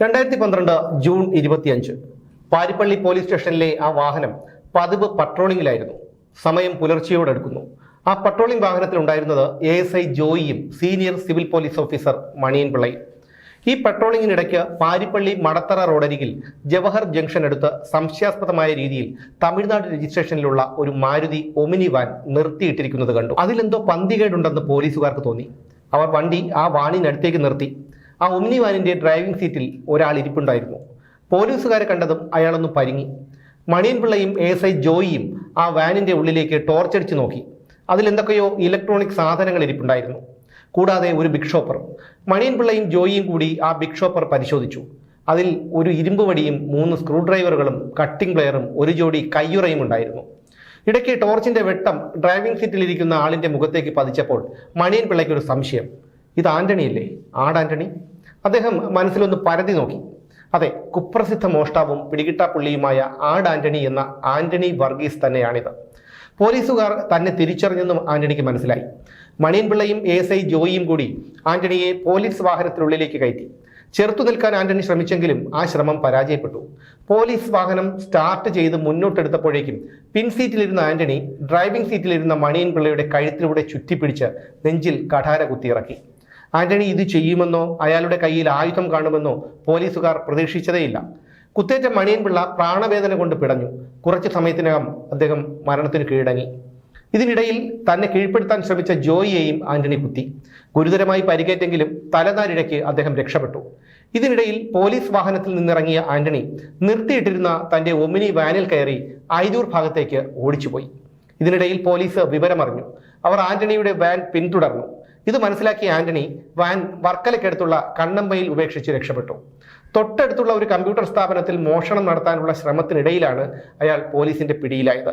രണ്ടായിരത്തി പന്ത്രണ്ട് ജൂൺ ഇരുപത്തിയഞ്ച് പാരിപ്പള്ളി പോലീസ് സ്റ്റേഷനിലെ ആ വാഹനം പതിവ് പട്രോളിംഗിലായിരുന്നു സമയം പുലർച്ചയോടടുക്കുന്നു ആ പട്രോളിംഗ് വാഹനത്തിലുണ്ടായിരുന്നത് A S I ജോയിയും senior civil police officer Maniyan ഈ പട്രോളിംഗിനിടയ്ക്ക് പാരിപ്പള്ളി മടത്തറ റോഡരികിൽ ജവഹർ ജംഗ്ഷൻ അടുത്ത് സംശയാസ്പദമായ രീതിയിൽ തമിഴ്നാട് രജിസ്ട്രേഷനിലുള്ള ഒരു മാരുതി ഒമിനി വാൻ നിർത്തിയിട്ടിരിക്കുന്നത് കണ്ടു. അതിലെന്തോ പന്തികേടുണ്ടെന്ന് പോലീസുകാർക്ക് തോന്നി. അവർ വണ്ടി ആ വാണിനടുത്തേക്ക് നിർത്തി. ആ ഒമിനി വാനിന്റെ ഡ്രൈവിംഗ് സീറ്റിൽ ഒരാൾ ഇരിപ്പുണ്ടായിരുന്നു. പോലീസുകാരെ കണ്ടതും അയാളൊന്ന് പരിങ്ങി. മണിയൻപിള്ളയും എ എസ് ഐ ജോയിയും ആ വാനിന്റെ ഉള്ളിലേക്ക് ടോർച്ചടിച്ച് നോക്കി. അതിലെന്തൊക്കെയോ ഇലക്ട്രോണിക് സാധനങ്ങൾ ഇരിപ്പുണ്ടായിരുന്നു. കൂടാതെ ഒരു ബിഗ് ഷോപ്പർ മണിയൻപിള്ളയും ജോയിയും കൂടി ആ ബിഗ് ഷോപ്പർ പരിശോധിച്ചു. അതിൽ ഒരു ഇരുമ്പ് വടിയും മൂന്ന് സ്ക്രൂ ഡ്രൈവറുകളും കട്ടിംഗ് പ്ലെയറും ഒരു ജോഡി കയ്യുറയും ഉണ്ടായിരുന്നു. ഇടയ്ക്ക് ടോർച്ചിന്റെ വെട്ടം ഡ്രൈവിംഗ് സീറ്റിലിരിക്കുന്ന ആളിന്റെ മുഖത്തേക്ക് പതിച്ചപ്പോൾ മണിയൻ പിള്ളയ്ക്ക് ഒരു സംശയം. ഇത് ആന്റണിയല്ലേ ആട് ആന്റണി? അദ്ദേഹം മനസ്സിലൊന്ന് പരതി നോക്കി. അതെ കുപ്രസിദ്ധ മോഷ്ടാവും പിടികിട്ടാപ്പുള്ളിയുമായ ആട് ആന്റണി എന്ന ആന്റണി വർഗീസ് തന്നെയാണിത്. പോലീസുകാർ തന്നെ തിരിച്ചറിഞ്ഞെന്നും ആന്റണിക്ക് മനസ്സിലായി. മണിയൻപിള്ളയും എസ് ഐ ജോയിയും കൂടി ആന്റണിയെ പോലീസ് വാഹനത്തിനുള്ളിലേക്ക് കയറ്റി. ചെറുത്തു നിൽക്കാൻ ആന്റണി ശ്രമിച്ചെങ്കിലും ആ ശ്രമം പരാജയപ്പെട്ടു. പോലീസ് വാഹനം സ്റ്റാർട്ട് ചെയ്ത് മുന്നോട്ടെടുത്തപ്പോഴേക്കും പിൻസീറ്റിലിരുന്ന ആന്റണി ഡ്രൈവിംഗ് സീറ്റിലിരുന്ന മണിയൻപിള്ളയുടെ കഴുത്തിലൂടെ ചുറ്റിപ്പിടിച്ച് നെഞ്ചിൽ കഠാര കുത്തിയിറക്കി. ആന്റണി ഇത് ചെയ്യുമെന്നോ അയാളുടെ കയ്യിൽ ആയുധം കാണുമെന്നോ പോലീസുകാർ പ്രതീക്ഷിച്ചതേയില്ല. കുത്തേറ്റ മണിയൻപിള്ള പ്രാണവേദന കൊണ്ട് പിടഞ്ഞു. കുറച്ചു സമയത്തിനകം അദ്ദേഹം മരണത്തിന് കീഴടങ്ങി. ഇതിനിടയിൽ തന്നെ കീഴ്പ്പെടുത്താൻ ശ്രമിച്ച ജോയിയെയും ആന്റണി കുത്തി. ഗുരുതരമായി പരിക്കേറ്റെങ്കിലും തലനാരിഴയ്ക്ക് അദ്ദേഹം രക്ഷപ്പെട്ടു. ഇതിനിടയിൽ പോലീസ് വാഹനത്തിൽ നിന്നിറങ്ങിയ ആന്റണി നിർത്തിയിട്ടിരുന്ന തന്റെ ഒമിനി വാനിൽ കയറി ഐദൂർ ഭാഗത്തേക്ക് ഓടിച്ചുപോയി. ഇതിനിടയിൽ പോലീസ് വിവരമറിഞ്ഞു. അവർ ആന്റണിയുടെ വാൻ പിന്തുടർന്നു. ഇത് മനസ്സിലാക്കിയ ആന്റണി വാൻ വർക്കലയ്ക്കടുത്തുള്ള കണ്ണമ്പയിൽ ഉപേക്ഷിച്ച് രക്ഷപ്പെട്ടു. തൊട്ടടുത്തുള്ള ഒരു കമ്പ്യൂട്ടർ സ്ഥാപനത്തിൽ മോഷണം നടത്താനുള്ള ശ്രമത്തിനിടയിലാണ് അയാൾ പോലീസിന്റെ പിടിയിലായത്.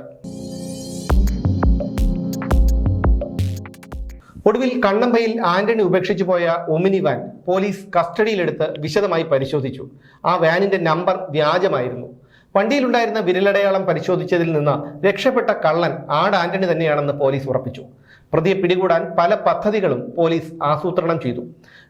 ഒടുവിൽ കണ്ണമ്പയിൽ ആന്റണി ഉപേക്ഷിച്ചു പോയ ഒമിനി വാൻ പോലീസ് കസ്റ്റഡിയിലെടുത്ത് വിശദമായി പരിശോധിച്ചു. ആ വാനിന്റെ നമ്പർ വ്യാജമായിരുന്നു. വണ്ടിയിലുണ്ടായിരുന്ന വിരലടയാളം പരിശോധിച്ചതിൽ നിന്ന് രക്ഷപ്പെട്ട കള്ളൻ ആട് ആന്റണി തന്നെയാണെന്ന് പോലീസ് ഉറപ്പിച്ചു. പ്രതിയെ പിടികൂടാൻ പല പദ്ധതികളും പോലീസ് ആസൂത്രണം ചെയ്തു.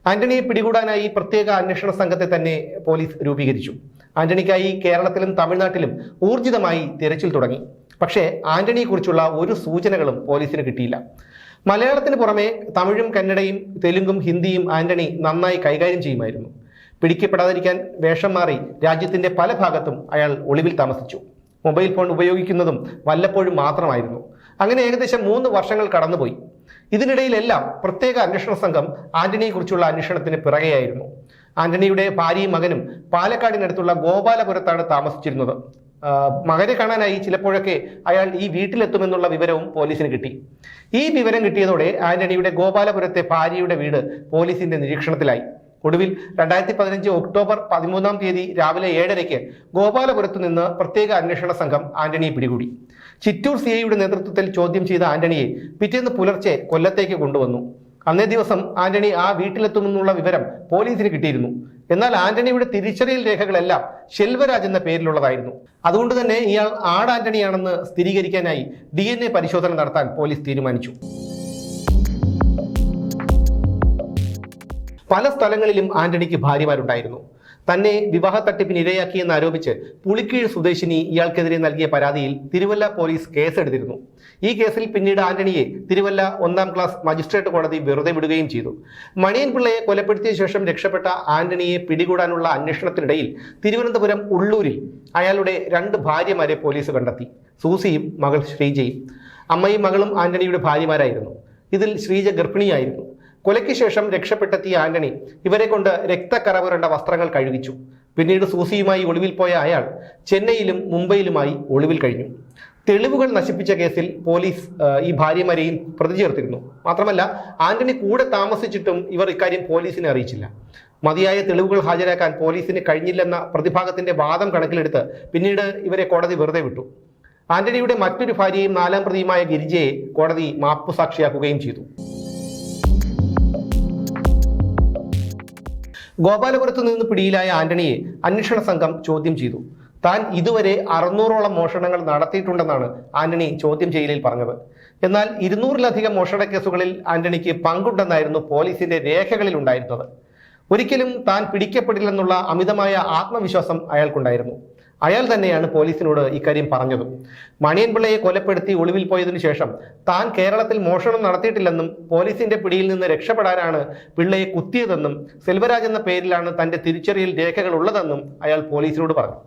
ആന്റണിയെ പിടികൂടാനായി പ്രത്യേക അന്വേഷണ സംഘത്തെ തന്നെ പോലീസ് രൂപീകരിച്ചു. ആന്റണിക്കായി കേരളത്തിലും തമിഴ്നാട്ടിലും ഊർജിതമായി തിരച്ചിൽ തുടങ്ങി. പക്ഷേ ആന്റണിയെക്കുറിച്ചുള്ള ഒരു സൂചനകളും പോലീസിന് കിട്ടിയില്ല. മലയാളത്തിന് പുറമെ തമിഴും കന്നഡയും തെലുങ്കും ഹിന്ദിയും ആന്റണി നന്നായി കൈകാര്യം ചെയ്യുമായിരുന്നു. പിടിക്കപ്പെടാതിരിക്കാൻ വേഷം മാറി രാജ്യത്തിന്റെ പല ഭാഗത്തും അയാൾ ഒളിവിൽ താമസിച്ചു. മൊബൈൽ ഫോൺ ഉപയോഗിക്കുന്നതും വല്ലപ്പോഴും മാത്രമായിരുന്നു. അങ്ങനെ ഏകദേശം മൂന്ന് വർഷങ്ങൾ കടന്നുപോയി. ഇതിനിടയിലെല്ലാം പ്രത്യേക അന്വേഷണ സംഘം ആന്റണിയെക്കുറിച്ചുള്ള അന്വേഷണത്തിന് പിറകെയായിരുന്നു. ആന്റണിയുടെ ഭാര്യയും മകനും പാലക്കാടിനടുത്തുള്ള ഗോപാലപുരത്താണ് താമസിച്ചിരുന്നത്. മകനെ കാണാനായി ചിലപ്പോഴൊക്കെ അയാൾ ഈ വീട്ടിലെത്തുമെന്നുള്ള വിവരവും പോലീസിന് കിട്ടി. ഈ വിവരം കിട്ടിയതോടെ ആന്റണിയുടെ ഗോപാലപുരത്തെ ഭാര്യയുടെ വീട് പോലീസിന്റെ നിരീക്ഷണത്തിലായി. ഒടുവിൽ രണ്ടായിരത്തി പതിനഞ്ച് ഒക്ടോബർ പതിമൂന്നാം തീയതി രാവിലെ ഏഴരയ്ക്ക് ഗോപാലപുരത്തു നിന്ന് പ്രത്യേക അന്വേഷണ സംഘം ആന്റണിയെ പിടികൂടി. ചിറ്റൂർ സി ഐയുടെ നേതൃത്വത്തിൽ ചോദ്യം ചെയ്ത ആന്റണിയെ പിറ്റേന്ന് പുലർച്ചെ കൊല്ലത്തേക്ക് കൊണ്ടുവന്നു. അന്നേ ദിവസം ആന്റണി ആ വീട്ടിലെത്തുമെന്നുള്ള വിവരം പോലീസിന് കിട്ടിയിരുന്നു. എന്നാൽ ആന്റണിയുടെ തിരിച്ചറിയൽ രേഖകളെല്ലാം ശെൽവരാജ് എന്ന പേരിലുള്ളതായിരുന്നു. അതുകൊണ്ട് തന്നെ ഇയാൾ ആട് ആന്റണിയാണെന്ന് സ്ഥിരീകരിക്കാനായി ഡി പരിശോധന നടത്താൻ പോലീസ് തീരുമാനിച്ചു. പല സ്ഥലങ്ങളിലും ആന്റണിക്ക് ഭാര്യമാരുണ്ടായിരുന്നു. തന്നെ വിവാഹ തട്ടിപ്പിന് ഇരയാക്കിയെന്ന് ആരോപിച്ച് പുളിക്കീഴ് സ്വദേശിനി ഇയാൾക്കെതിരെ നൽകിയ പരാതിയിൽ തിരുവല്ല പോലീസ് കേസെടുത്തിരുന്നു. ഈ കേസിൽ പിന്നീട് ആന്റണിയെ തിരുവല്ല ഒന്നാം ക്ലാസ് മജിസ്ട്രേറ്റ് കോടതി വെറുതെ വിടുകയും ചെയ്തു. മണിയൻപിള്ളയെ കൊലപ്പെടുത്തിയ ശേഷം രക്ഷപ്പെട്ട ആന്റണിയെ പിടികൂടാനുള്ള അന്വേഷണത്തിനിടയിൽ തിരുവനന്തപുരം ഉള്ളൂരിൽ അയാളുടെ രണ്ട് ഭാര്യമാരെ പോലീസ് കണ്ടെത്തി. സൂസിയും മകൾ ശ്രീജയും. അമ്മയും മകളും ആന്റണിയുടെ ഭാര്യമാരായിരുന്നു. ഇതിൽ ശ്രീജ ഗർഭിണിയായിരുന്നു. കൊലയ്ക്ക് ശേഷം രക്ഷപ്പെട്ടെത്തിയ ആന്റണി ഇവരെ കൊണ്ട് രക്തക്കറപുരണ്ട വസ്ത്രങ്ങൾ കഴുകിച്ചു. പിന്നീട് സൂസിയുമായി ഒളിവിൽ പോയ അയാൾ ചെന്നൈയിലും മുംബൈയിലുമായി ഒളിവിൽ കഴിഞ്ഞു. തെളിവുകൾ നശിപ്പിച്ച കേസിൽ പോലീസ് ഈ ഭാര്യമാരെയും പ്രതി ചേർത്തിരുന്നു. മാത്രമല്ല ആന്റണി കൂടെ താമസിച്ചിട്ടും ഇവർ ഇക്കാര്യം പോലീസിനെ അറിയിച്ചില്ല. മതിയായ തെളിവുകൾ ഹാജരാക്കാൻ പോലീസിന് കഴിഞ്ഞില്ലെന്ന പ്രതിഭാഗത്തിന്റെ വാദം കണക്കിലെടുത്ത് പിന്നീട് ഇവരെ കോടതി വെറുതെ വിട്ടു. ആന്റണിയുടെ മറ്റൊരു ഭാര്യയും നാലാം പ്രതിയുമായ ഗിരിജയെ കോടതി മാപ്പു സാക്ഷിയാക്കുകയും ചെയ്തു. ഗോപാലപുരത്ത് നിന്ന് പിടിയിലായ ആന്റണിയെ അന്വേഷണ സംഘം ചോദ്യം ചെയ്തു. താൻ ഇതുവരെ അറുന്നൂറോളം മോഷണങ്ങൾ നടത്തിയിട്ടുണ്ടെന്നാണ് ആന്റണി ചോദ്യം ചെയ്യലിൽ പറഞ്ഞത്. എന്നാൽ ഇരുന്നൂറിലധികം മോഷണ കേസുകളിൽ ആന്റണിക്ക് പങ്കുണ്ടെന്നായിരുന്നു പോലീസിന്റെ രേഖകളിൽ ഉണ്ടായിരുന്നത്. ഒരിക്കലും താൻ പിടിക്കപ്പെടില്ലെന്നുള്ള അമിതമായ ആത്മവിശ്വാസം അയാൾക്കുണ്ടായിരുന്നു. അയാൾ തന്നെയാണ് പോലീസിനോട് ഇക്കാര്യം പറഞ്ഞതും. മണിയൻപിള്ളയെ കൊലപ്പെടുത്തി ഒളിവിൽ പോയതിനു ശേഷം താൻ കേരളത്തിൽ മോഷണം നടത്തിയിട്ടില്ലെന്നും പോലീസിന്റെ പിടിയിൽ നിന്ന് രക്ഷപ്പെടാനാണ് പിള്ളയെ കുത്തിയതെന്നും സെൽവരാജ് എന്ന പേരിലാണ് തന്റെ തിരിച്ചറിയൽ രേഖകൾ ഉള്ളതെന്നും അയാൾ പോലീസിനോട് പറഞ്ഞു.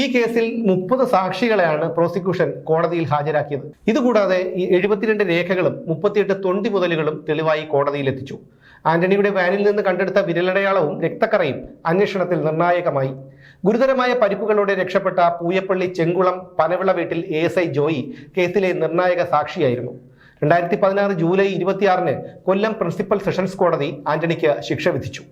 ഈ കേസിൽ മുപ്പത് സാക്ഷികളെയാണ് പ്രോസിക്യൂഷൻ കോടതിയിൽ ഹാജരാക്കിയത്. ഇതുകൂടാതെ ഈ എഴുപത്തിരണ്ട് രേഖകളും മുപ്പത്തിയെട്ട് തൊണ്ടി മുതലുകളും തെളിവായി കോടതിയിൽ എത്തിച്ചു. ആന്റണിയുടെ വാനിൽ നിന്ന് കണ്ടെടുത്ത വിരലടയാളവും രക്തക്കറയും അന്വേഷണത്തിൽ നിർണായകമായി. ഗുരുതരമായ പരിക്കുകളോടെ രക്ഷപ്പെട്ട പൂയപ്പള്ളി ചെങ്കുളം പനവിള വീട്ടിൽ എ എസ് ഐ ജോയി കേസിലെ നിർണായക സാക്ഷിയായിരുന്നു. രണ്ടായിരത്തി പതിനാറ് ജൂലൈ ഇരുപത്തിയാറിന് കൊല്ലം പ്രിൻസിപ്പൽ സെഷൻസ് കോടതി ആന്റണിക്ക് ശിക്ഷ വിധിച്ചു.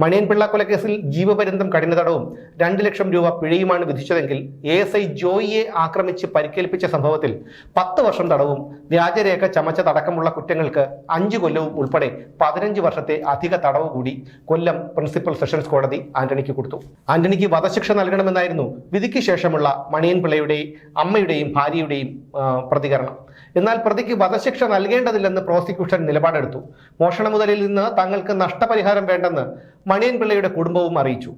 മണിയൻപിള്ള കൊലക്കേസിൽ ജീവപര്യന്തം കഠിന തടവും രണ്ട് ലക്ഷം രൂപ പിഴയുമാണ് വിധിച്ചതെങ്കിൽ എ എസ് ഐ ജോയിയെ ആക്രമിച്ച് പരിക്കേൽപ്പിച്ച സംഭവത്തിൽ പത്ത് വർഷം തടവും വ്യാജരേഖ ചമച്ചതടക്കമുള്ള കുറ്റങ്ങൾക്ക് അഞ്ചു കൊല്ലവും ഉൾപ്പെടെ പതിനഞ്ച് വർഷത്തെ അധിക തടവ് കൂടി കൊല്ലം പ്രിൻസിപ്പൽ സെഷൻസ് കോടതി ആന്റണിക്ക് കൊടുത്തു. ആന്റണിക്ക് വധശിക്ഷ നൽകണമെന്നായിരുന്നു വിധിക്ക് ശേഷമുള്ള മണിയൻപിള്ളയുടെയും അമ്മയുടെയും ഭാര്യയുടെയും പ്രതികരണം. എന്നാൽ പ്രതിക്ക് വധശിക്ഷ നൽകേണ്ടതില്ലെന്ന് പ്രോസിക്യൂഷൻ നിലപാടെടുത്തു. മോഷണ മുതലിൽ നിന്ന് തങ്ങൾക്ക് നഷ്ടപരിഹാരം വേണ്ടെന്ന് മണിയൻ പിള്ളയുടെ കുടുംബവും അറിയിച്ചു.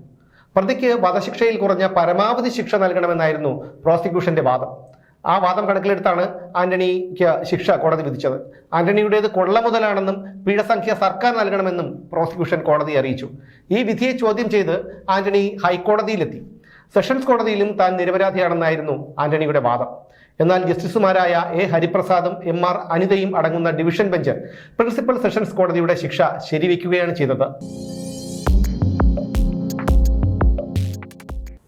പ്രതിക്ക് വധശിക്ഷയിൽ കുറഞ്ഞ പരമാവധി ശിക്ഷ നൽകണമെന്നായിരുന്നു പ്രോസിക്യൂഷന്റെ വാദം. ആ വാദം കണക്കിലെടുത്താണ് ആന്റണിക്ക് ശിക്ഷ കോടതി വിധിച്ചത്. ആന്റണിയുടേത് കൊള്ള മുതലാണെന്നും പിഴ സംഖ്യ സർക്കാർ നൽകണമെന്നും പ്രോസിക്യൂഷൻ കോടതി അറിയിച്ചു. ഈ വിധിയെ ചോദ്യം ചെയ്ത് ആന്റണി ഹൈക്കോടതിയിലെത്തി. സെഷൻസ് കോടതിയിലും താൻ നിരപരാധിയാണെന്നായിരുന്നു ആന്റണിയുടെ വാദം. എന്നാൽ ജസ്റ്റിസുമാരായ എ ഹരിപ്രസാദും എം ആർ അനിതയും അടങ്ങുന്ന ഡിവിഷൻ ബെഞ്ച് പ്രിൻസിപ്പൽ സെഷൻസ് കോടതിയുടെ ശിക്ഷ ശരിവെക്കുകയാണ് ചെയ്തത്.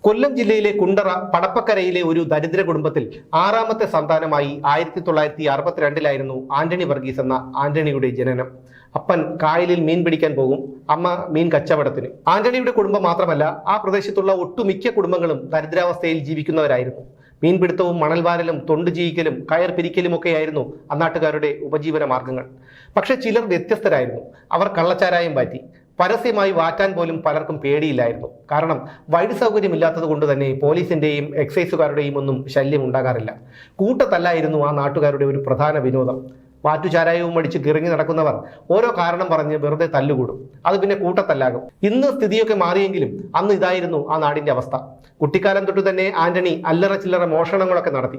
കൊല്ലം ജില്ലയിലെ കുണ്ടറ പടപ്പക്കരയിലെ ഒരു ദരിദ്ര കുടുംബത്തിൽ ആറാമത്തെ സന്താനമായി ആയിരത്തി തൊള്ളായിരത്തി അറുപത്തിരണ്ടിലായിരുന്നു ആന്റണി വർഗീസ് എന്ന ആന്റണിയുടെ ജനനം. അപ്പൻ കായലിൽ മീൻ പിടിക്കാൻ പോകും അമ്മ മീൻ കച്ചവടത്തിന്. ആന്റണിയുടെ കുടുംബം മാത്രമല്ല ആ പ്രദേശത്തുള്ള ഒട്ടുമിക്ക കുടുംബങ്ങളും ദരിദ്രാവസ്ഥയിൽ ജീവിക്കുന്നവരായിരുന്നു. മീൻപിടുത്തവും മണൽവാരലും തൊണ്ട് ജീവിക്കലും കയർ പിരിക്കലുമൊക്കെയായിരുന്നു അന്നാട്ടുകാരുടെ ഉപജീവന മാർഗങ്ങൾ. പക്ഷെ ചിലർ വ്യത്യസ്തരായിരുന്നു. അവർ കള്ളച്ചാരായം മാറ്റി പരസ്യമായി വാറ്റാൻ പോലും പലർക്കും പേടിയില്ലായിരുന്നു. കാരണം വഴി സൗകര്യമില്ലാത്തത് കൊണ്ട് തന്നെ പോലീസിന്റെയും എക്സൈസുകാരുടെയും ഒന്നും ശല്യം ഉണ്ടാകാറില്ല. കൂട്ടത്തല്ലായിരുന്നു ആ നാട്ടുകാരുടെ ഒരു പ്രധാന വിനോദം. വാറ്റുചാരായവും അടിച്ച് കിറങ്ങി നടക്കുന്നവർ ഓരോ കാരണം പറഞ്ഞ് വെറുതെ തല്ലുകൂടും. അത് പിന്നെ കൂട്ടത്തല്ലാകും. ഇന്ന് സ്ഥിതിയൊക്കെ മാറിയെങ്കിലും അന്ന് ഇതായിരുന്നു ആ നാടിന്റെ അവസ്ഥ. കുട്ടിക്കാലം തൊട്ട് തന്നെ ആന്റണി അല്ലറ ചില്ലറ മോഷണങ്ങളൊക്കെ നടത്തി.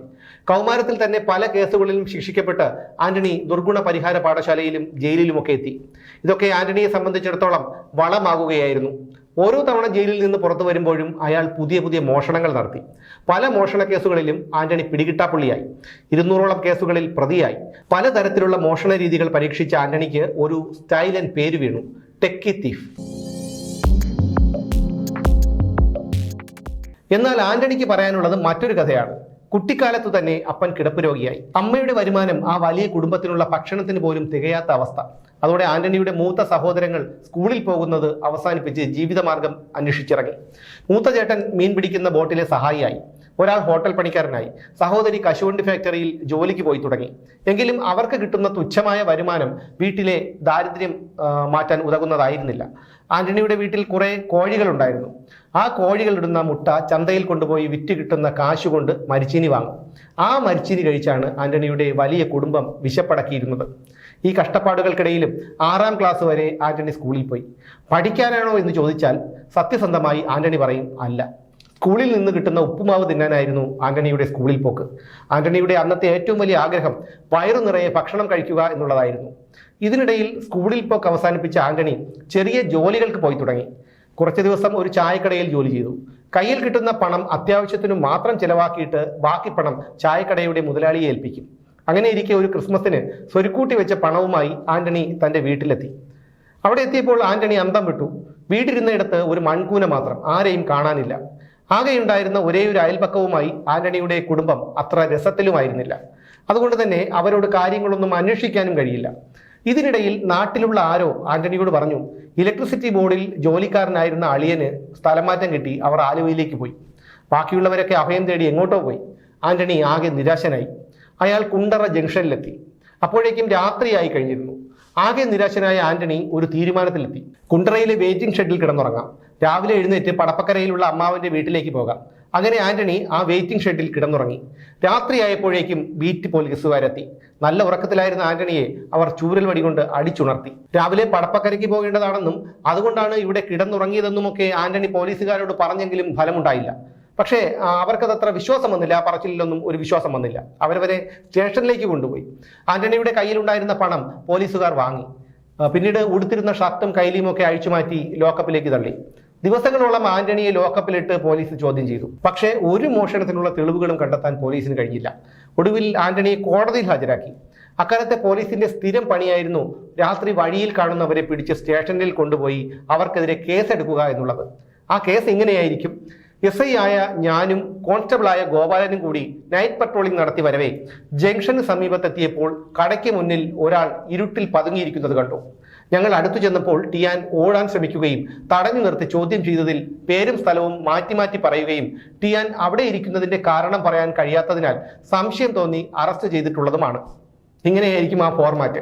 കൗമാരത്തിൽ തന്നെ പല കേസുകളിലും ശിക്ഷിക്കപ്പെട്ട് ആന്റണി ദുർഗുണ പരിഹാര പാഠശാലയിലും ജയിലിലുമൊക്കെ എത്തി. ഇതൊക്കെ ആന്റണിയെ സംബന്ധിച്ചിടത്തോളം വളമാകുകയായിരുന്നു. ഓരോ തവണ ജയിലിൽ നിന്ന് പുറത്തു വരുമ്പോഴും അയാൾ പുതിയ പുതിയ മോഷണങ്ങൾ നടത്തി. പല മോഷണ കേസുകളിലും ആന്റണി പിടികിട്ടാപ്പുള്ളിയായി ഇരുന്നൂറോളം കേസുകളിൽ പ്രതിയായി. പലതരത്തിലുള്ള മോഷണ രീതികൾ പരീക്ഷിച്ച ആന്റണിക്ക് ഒരു സ്റ്റൈലൻ പേര് വീണു. Techie thief. എന്നാൽ ആന്റണിക്ക് പറയാനുള്ളത് മറ്റൊരു കഥയാണ്. കുട്ടിക്കാലത്തു തന്നെ അപ്പൻ കിടപ്പ് രോഗിയായി. അമ്മയുടെ വരുമാനം ആ വലിയ കുടുംബത്തിനുള്ള ഭക്ഷണത്തിന് പോലും തികയാത്ത അവസ്ഥ. അതോടെ ആന്റണിയുടെ മൂത്ത സഹോദരങ്ങൾ സ്കൂളിൽ പോകുന്നത് അവസാനിപ്പിച്ച് ജീവിതമാർഗം അന്വേഷിച്ചിറങ്ങി. മൂത്ത ചേട്ടൻ മീൻ പിടിക്കുന്ന ബോട്ടിലെ സഹായിയായി. ഒരാൾ ഹോട്ടൽ പണിക്കാരനായി. സഹോദരി കശുവണ്ടി ഫാക്ടറിയിൽ ജോലിക്ക് പോയി തുടങ്ങി. എങ്കിലും അവർക്ക് കിട്ടുന്ന തുച്ഛമായ വരുമാനം വീട്ടിലെ ദാരിദ്ര്യം മാറ്റാൻ ഉതകുന്നതായിരുന്നില്ല. ആന്റണിയുടെ വീട്ടിൽ കുറെ കോഴികളുണ്ടായിരുന്നു. ആ കോഴികൾ ഇടുന്ന മുട്ട ചന്തയിൽ കൊണ്ടുപോയി വിറ്റ് കിട്ടുന്ന കാശ് കൊണ്ട് മരിച്ചീനി വാങ്ങും. ആ മരിച്ചീനി കഴിച്ചാണ് ആന്റണിയുടെ വലിയ കുടുംബം വിശപ്പടക്കിയിരുന്നത്. ഈ കഷ്ടപ്പാടുകൾക്കിടയിലും ആറാം ക്ലാസ് വരെ ആന്റണി സ്കൂളിൽ പോയി. പഠിക്കാനാണോ എന്ന് ചോദിച്ചാൽ സത്യസന്ധമായി ആന്റണി പറയും അല്ല. സ്കൂളിൽ നിന്ന് കിട്ടുന്ന ഉപ്പുമാവ് തിന്നാനായിരുന്നു ആന്റണിയുടെ സ്കൂളിൽ പോക്ക്. ആന്റണിയുടെ അന്നത്തെ ഏറ്റവും വലിയ ആഗ്രഹം വയറു നിറയെ ഭക്ഷണം കഴിക്കുക എന്നുള്ളതായിരുന്നു. ഇതിനിടയിൽ സ്കൂളിൽ പോക്ക് അവസാനിപ്പിച്ച ആന്റണി ചെറിയ ജോലികൾക്ക് പോയി തുടങ്ങി. കുറച്ച് ദിവസം ഒരു ചായക്കടയിൽ ജോലി ചെയ്തു. കയ്യിൽ കിട്ടുന്ന പണം അത്യാവശ്യത്തിനു മാത്രം ചിലവാക്കിയിട്ട് ബാക്കി പണം ചായക്കടയുടെ മുതലാളിയെ ഏൽപ്പിക്കും. അങ്ങനെ ഇരിക്കെ ഒരു ക്രിസ്മസിന് സ്വരുക്കൂട്ടി വെച്ച പണവുമായി ആന്റണി തന്റെ വീട്ടിലെത്തി. അവിടെ എത്തിയപ്പോൾ ആന്റണി അന്തം വിട്ടു. വീടിരുന്നയിടത്ത് ഒരു മൺകൂന മാത്രം ആരെയും കാണാനില്ല. ആകെയുണ്ടായിരുന്ന ഒരേ ഒരു അയൽപക്കവുമായി ആന്റണിയുടെ കുടുംബം അത്ര രസത്തിലുമായിരുന്നില്ല. അതുകൊണ്ട് തന്നെ അവരോട് കാര്യങ്ങളൊന്നും അന്വേഷിക്കാനും കഴിയില്ല. ഇതിനിടയിൽ നാട്ടിലുള്ള ആരോ ആന്റണിയോട് പറഞ്ഞു ഇലക്ട്രിസിറ്റി ബോർഡിൽ ജോലിക്കാരനായിരുന്ന അളിയന് സ്ഥലമാറ്റം കിട്ടി അവർ ആലുവയിലേക്ക് പോയി. ബാക്കിയുള്ളവരൊക്കെ അഭയം തേടി എങ്ങോട്ടോ പോയി. ആന്റണി ആകെ നിരാശനായി. അയാൾ കുണ്ടറ ജംഗ്ഷനിലെത്തി. അപ്പോഴേക്കും രാത്രിയായി കഴിഞ്ഞിരുന്നു. ആകെ നിരാശനായ ആന്റണി ഒരു തീരുമാനത്തിലെത്തി. കുണ്ടറയിലെ വെയിറ്റിംഗ് ഷെഡിൽ കിടന്നുറങ്ങാം. രാവിലെ എഴുന്നേറ്റ് പടപ്പക്കരയിലുള്ള അമ്മാവന്റെ വീട്ടിലേക്ക് പോകാം. അങ്ങനെ ആന്റണി ആ വെയിറ്റിംഗ് ഷെഡിൽ കിടന്നുറങ്ങി. രാത്രിയായപ്പോഴേക്കും ബീറ്റ് പോലീസുകാരെത്തി. നല്ല ഉറക്കത്തിലായിരുന്ന ആന്റണിയെ അവർ ചൂരൽ വടി കൊണ്ട് അടിച്ചുണർത്തി. രാവിലെ പടപ്പക്കരയ്ക്ക് പോകേണ്ടതാണെന്നും അതുകൊണ്ടാണ് ഇവിടെ കിടന്നുറങ്ങിയതെന്നുമൊക്കെ ആന്റണി പോലീസുകാരോട് പറഞ്ഞെങ്കിലും ഫലമുണ്ടായില്ല. പക്ഷേ അവർക്കത് അത്ര വിശ്വാസം വന്നില്ല. ആ പറച്ചിലൊന്നും ഒരു വിശ്വാസം വന്നില്ല. അവരവരെ സ്റ്റേഷനിലേക്ക് കൊണ്ടുപോയി. ആന്റണിയുടെ കയ്യിലുണ്ടായിരുന്ന പണം പോലീസുകാർ വാങ്ങി. പിന്നീട് ഉടുത്തിരുന്ന ഷർട്ടും കൈലിയും ഒക്കെ അഴിച്ചു മാറ്റി ലോക്കപ്പിലേക്ക് തള്ളി. ദിവസങ്ങളോളം ആന്റണിയെ ലോക്കപ്പിലിട്ട് പോലീസ് ചോദ്യം ചെയ്തു. പക്ഷേ ഒരു മോഷണത്തിനുള്ള തെളിവുകളും കണ്ടെത്താൻ പോലീസിന് കഴിഞ്ഞില്ല. ഒടുവിൽ ആന്റണിയെ കോടതിയിൽ ഹാജരാക്കി. അക്കാലത്തെ പോലീസിന്റെ സ്ഥിരം പണിയായിരുന്നു രാത്രി വഴിയിൽ കാണുന്നവരെ പിടിച്ച് സ്റ്റേഷനിൽ കൊണ്ടുപോയി അവർക്കെതിരെ കേസെടുക്കുക എന്നുള്ളത്. ആ കേസ് ഇങ്ങനെയായിരിക്കും. എസ് ഐ ആയ ഞാനും കോൺസ്റ്റബിളായ ഗോപാലനും കൂടി നൈറ്റ് പട്രോളിംഗ് നടത്തി വരവേ. ജംഗ്ഷന് സമീപത്തെത്തിയപ്പോൾ കടയ്ക്ക് മുന്നിൽ ഒരാൾ ഇരുട്ടിൽ പതുങ്ങിയിരിക്കുന്നത് കണ്ടു. ഞങ്ങൾ അടുത്തു ചെന്നപ്പോൾ ടിയാൻ ഓടാൻ ശ്രമിക്കുകയും തടഞ്ഞു നിർത്തി ചോദ്യം ചെയ്തതിൽ പേരും സ്ഥലവും മാറ്റി മാറ്റി പറയുകയും ടിയാൻ അവിടെ ഇരിക്കുന്നതിന്റെ കാരണം പറയാൻ കഴിയാത്തതിനാൽ സംശയം തോന്നി അറസ്റ്റ് ചെയ്തിട്ടുള്ളതുമാണ്. ഇങ്ങനെയായിരിക്കും ആ ഫോർമാറ്റ്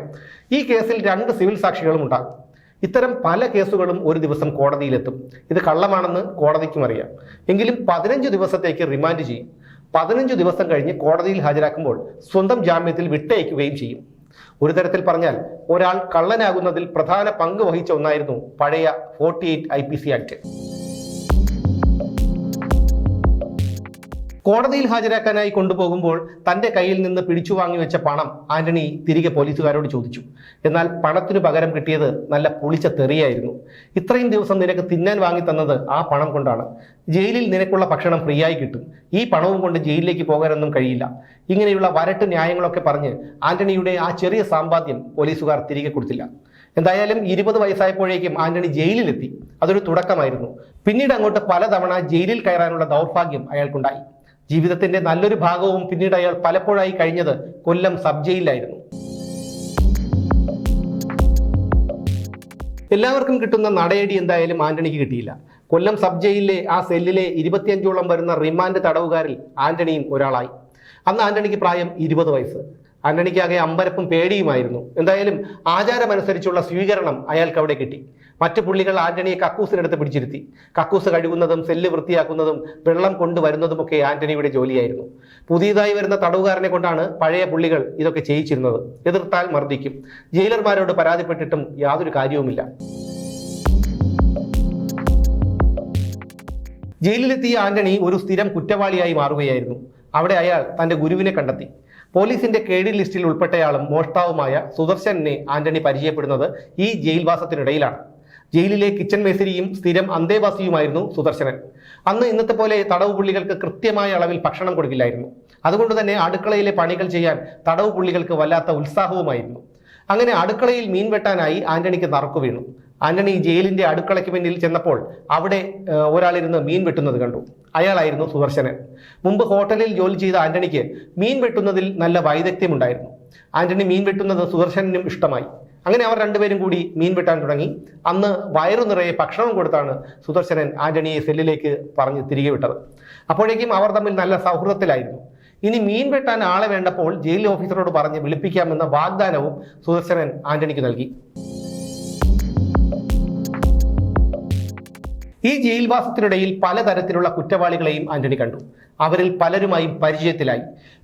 ഈ കേസിൽ രണ്ട് സിവിൽ സാക്ഷികളും ഉണ്ടാകും. ഇത്തരം പല കേസുകളും ഒരു ദിവസം കോടതിയിലെത്തും. ഇത് കള്ളമാണെന്ന് കോടതിക്കും അറിയാം. എങ്കിലും പതിനഞ്ച് ദിവസത്തേക്ക് റിമാൻഡ് ചെയ്യും. പതിനഞ്ച് ദിവസം കഴിഞ്ഞ് കോടതിയിൽ ഹാജരാക്കുമ്പോൾ സ്വന്തം ജാമ്യത്തിൽ വിട്ടയക്കുകയും ചെയ്യും. ഒരു തരത്തിൽ പറഞ്ഞാൽ ഒരാൾ കള്ളനാകുന്നതിൽ പ്രധാന പങ്ക് വഹിച്ച ഒന്നായിരുന്നു പഴയ forty eight I P C act. കോടതിയിൽ ഹാജരാക്കാനായി കൊണ്ടുപോകുമ്പോൾ തന്റെ കയ്യിൽ നിന്ന് പിടിച്ചു വാങ്ങി വെച്ച പണം ആന്റണി തിരികെ പോലീസുകാരോട് ചോദിച്ചു. എന്നാൽ പണത്തിനു പകരം കിട്ടിയത് നല്ല പുളിച്ച തെറിയായിരുന്നു. ഇത്രയും ദിവസം നിനക്ക് തിന്നാൻ വാങ്ങി തന്നത് ആ പണം കൊണ്ടാണ്. ജയിലിൽ നിനക്കുള്ള ഭക്ഷണം ഫ്രീ ആയി കിട്ടും. ഈ പണവും കൊണ്ട് ജയിലിലേക്ക് പോകാനൊന്നും കഴിയില്ല. ഇങ്ങനെയുള്ള വരട്ട് ന്യായങ്ങളൊക്കെ പറഞ്ഞ് ആന്റണിയുടെ ആ ചെറിയ സാമ്പാദ്യം പോലീസുകാർ തിരികെ കൊടുത്തില്ല. എന്തായാലും ഇരുപത് വയസ്സായപ്പോഴേക്കും ആന്റണി ജയിലിലെത്തി. അതൊരു തുടക്കമായിരുന്നു. പിന്നീട് അങ്ങോട്ട് പലതവണ ജയിലിൽ കയറാനുള്ള ദൗർഭാഗ്യം അയാൾക്കുണ്ടായി. ജീവിതത്തിന്റെ നല്ലൊരു ഭാഗവും പിന്നീട് അയാൾ പലപ്പോഴായി കഴിഞ്ഞത് കൊല്ലം സബ് ജയിലിലായിരുന്നു. എല്ലാവർക്കും കിട്ടുന്ന നടയടി എന്തായാലും ആന്റണിക്ക് കിട്ടിയില്ല. കൊല്ലം സബ് ജയിലിലെ ആ സെല്ലിലെ ഇരുപത്തിയഞ്ചോളം വരുന്ന റിമാൻഡ് തടവുകാരിൽ ആന്റണിയും ഒരാളായി. അന്ന് ആന്റണിക്ക് പ്രായം ഇരുപത് വയസ്സ്. ആന്റണിക്കാകെ അമ്പരപ്പും പേടിയുമായിരുന്നു. എന്തായാലും ആചാരമനുസരിച്ചുള്ള സ്വീകരണം അയാൾക്ക് അവിടെ കിട്ടി. മറ്റു പുള്ളികൾ ആന്റണിയെ കക്കൂസിനടുത്ത് പിടിച്ചിരുത്തി. കക്കൂസ് കഴുകുന്നതും സെല്ല് വൃത്തിയാക്കുന്നതും വെള്ളം കൊണ്ടുവരുന്നതുമൊക്കെ ആന്റണിയുടെ ജോലിയായിരുന്നു. പുതിയതായി വരുന്ന തടവുകാരനെ കൊണ്ടാണ് പഴയ പുള്ളികൾ ഇതൊക്കെ ചെയ്യിച്ചിരുന്നത്. എതിർത്താൽ മർദ്ദിക്കും. ജയിലർമാരോട് പരാതിപ്പെട്ടിട്ടും യാതൊരു കാര്യവുമില്ല. ജയിലിലെത്തിയ ആന്റണി ഒരു സ്ഥിരം കുറ്റവാളിയായി മാറുകയായിരുന്നു. അവിടെ അയാൾ തന്റെ ഗുരുവിനെ കണ്ടെത്തി. പോലീസിന്റെ കേടി ലിസ്റ്റിൽ ഉൾപ്പെട്ടയാളും മോഷ്ടാവുമായ സുദർശനെ ആന്റണി പരിചയപ്പെടുന്നത് ഈ ജയിൽവാസത്തിനിടയിലാണ്. ജയിലിലെ കിച്ചൺ മേസിരിയും സ്ഥിരം അന്തേവാസിയുമായിരുന്നു സുദർശനൻ. അന്ന് ഇന്നത്തെ പോലെ തടവ് പുള്ളികൾക്ക് കൃത്യമായ അളവിൽ ഭക്ഷണം കൊടുക്കില്ലായിരുന്നു. അതുകൊണ്ട് തന്നെ അടുക്കളയിലെ പണികൾ ചെയ്യാൻ തടവ് പുള്ളികൾക്ക് വല്ലാത്ത ഉത്സാഹവുമായിരുന്നു. അങ്ങനെ അടുക്കളയിൽ മീൻ വെട്ടാനായി ആന്റണിക്ക് നറുക്കു വീണു. ആന്റണി ജയിലിന്റെ അടുക്കളയ്ക്ക് പിന്നിൽ ചെന്നപ്പോൾ അവിടെ ഒരാളിരുന്ന് മീൻ വെട്ടുന്നത് കണ്ടു. അയാളായിരുന്നു സുദർശനൻ. മുമ്പ് ഹോട്ടലിൽ ജോലി ചെയ്ത ആന്റണിക്ക് മീൻ വെട്ടുന്നതിൽ നല്ല വൈദഗ്ധ്യമുണ്ടായിരുന്നു. ആന്റണി മീൻ വെട്ടുന്നത് സുദർശനും ഇഷ്ടമായി. അങ്ങനെ അവർ രണ്ടുപേരും കൂടി മീൻ വെട്ടാൻ തുടങ്ങി. അന്ന് വയറു നിറയെ ഭക്ഷണം കൊടുത്താണ് സുദർശനൻ ആന്റണിയെ സെല്ലിലേക്ക് പറഞ്ഞ് തിരികെ വിട്ടത്. അപ്പോഴേക്കും അവർ തമ്മിൽ നല്ല സൗഹൃദത്തിലായിരുന്നു. ഇനി മീൻ വെട്ടാൻ ആളെ വേണ്ടപ്പോൾ ജയിൽ ഓഫീസറോട് പറഞ്ഞ് വിളിപ്പിക്കാമെന്ന വാഗ്ദാനവും സുദർശനൻ ആന്റണിക്ക് നൽകി. ഈ ജയിൽവാസത്തിനിടയിൽ പലതരത്തിലുള്ള കുറ്റവാളികളെയും ആന്റണി കണ്ടു. അവരിൽ പലരുമായും പരിചയത്തിലായി.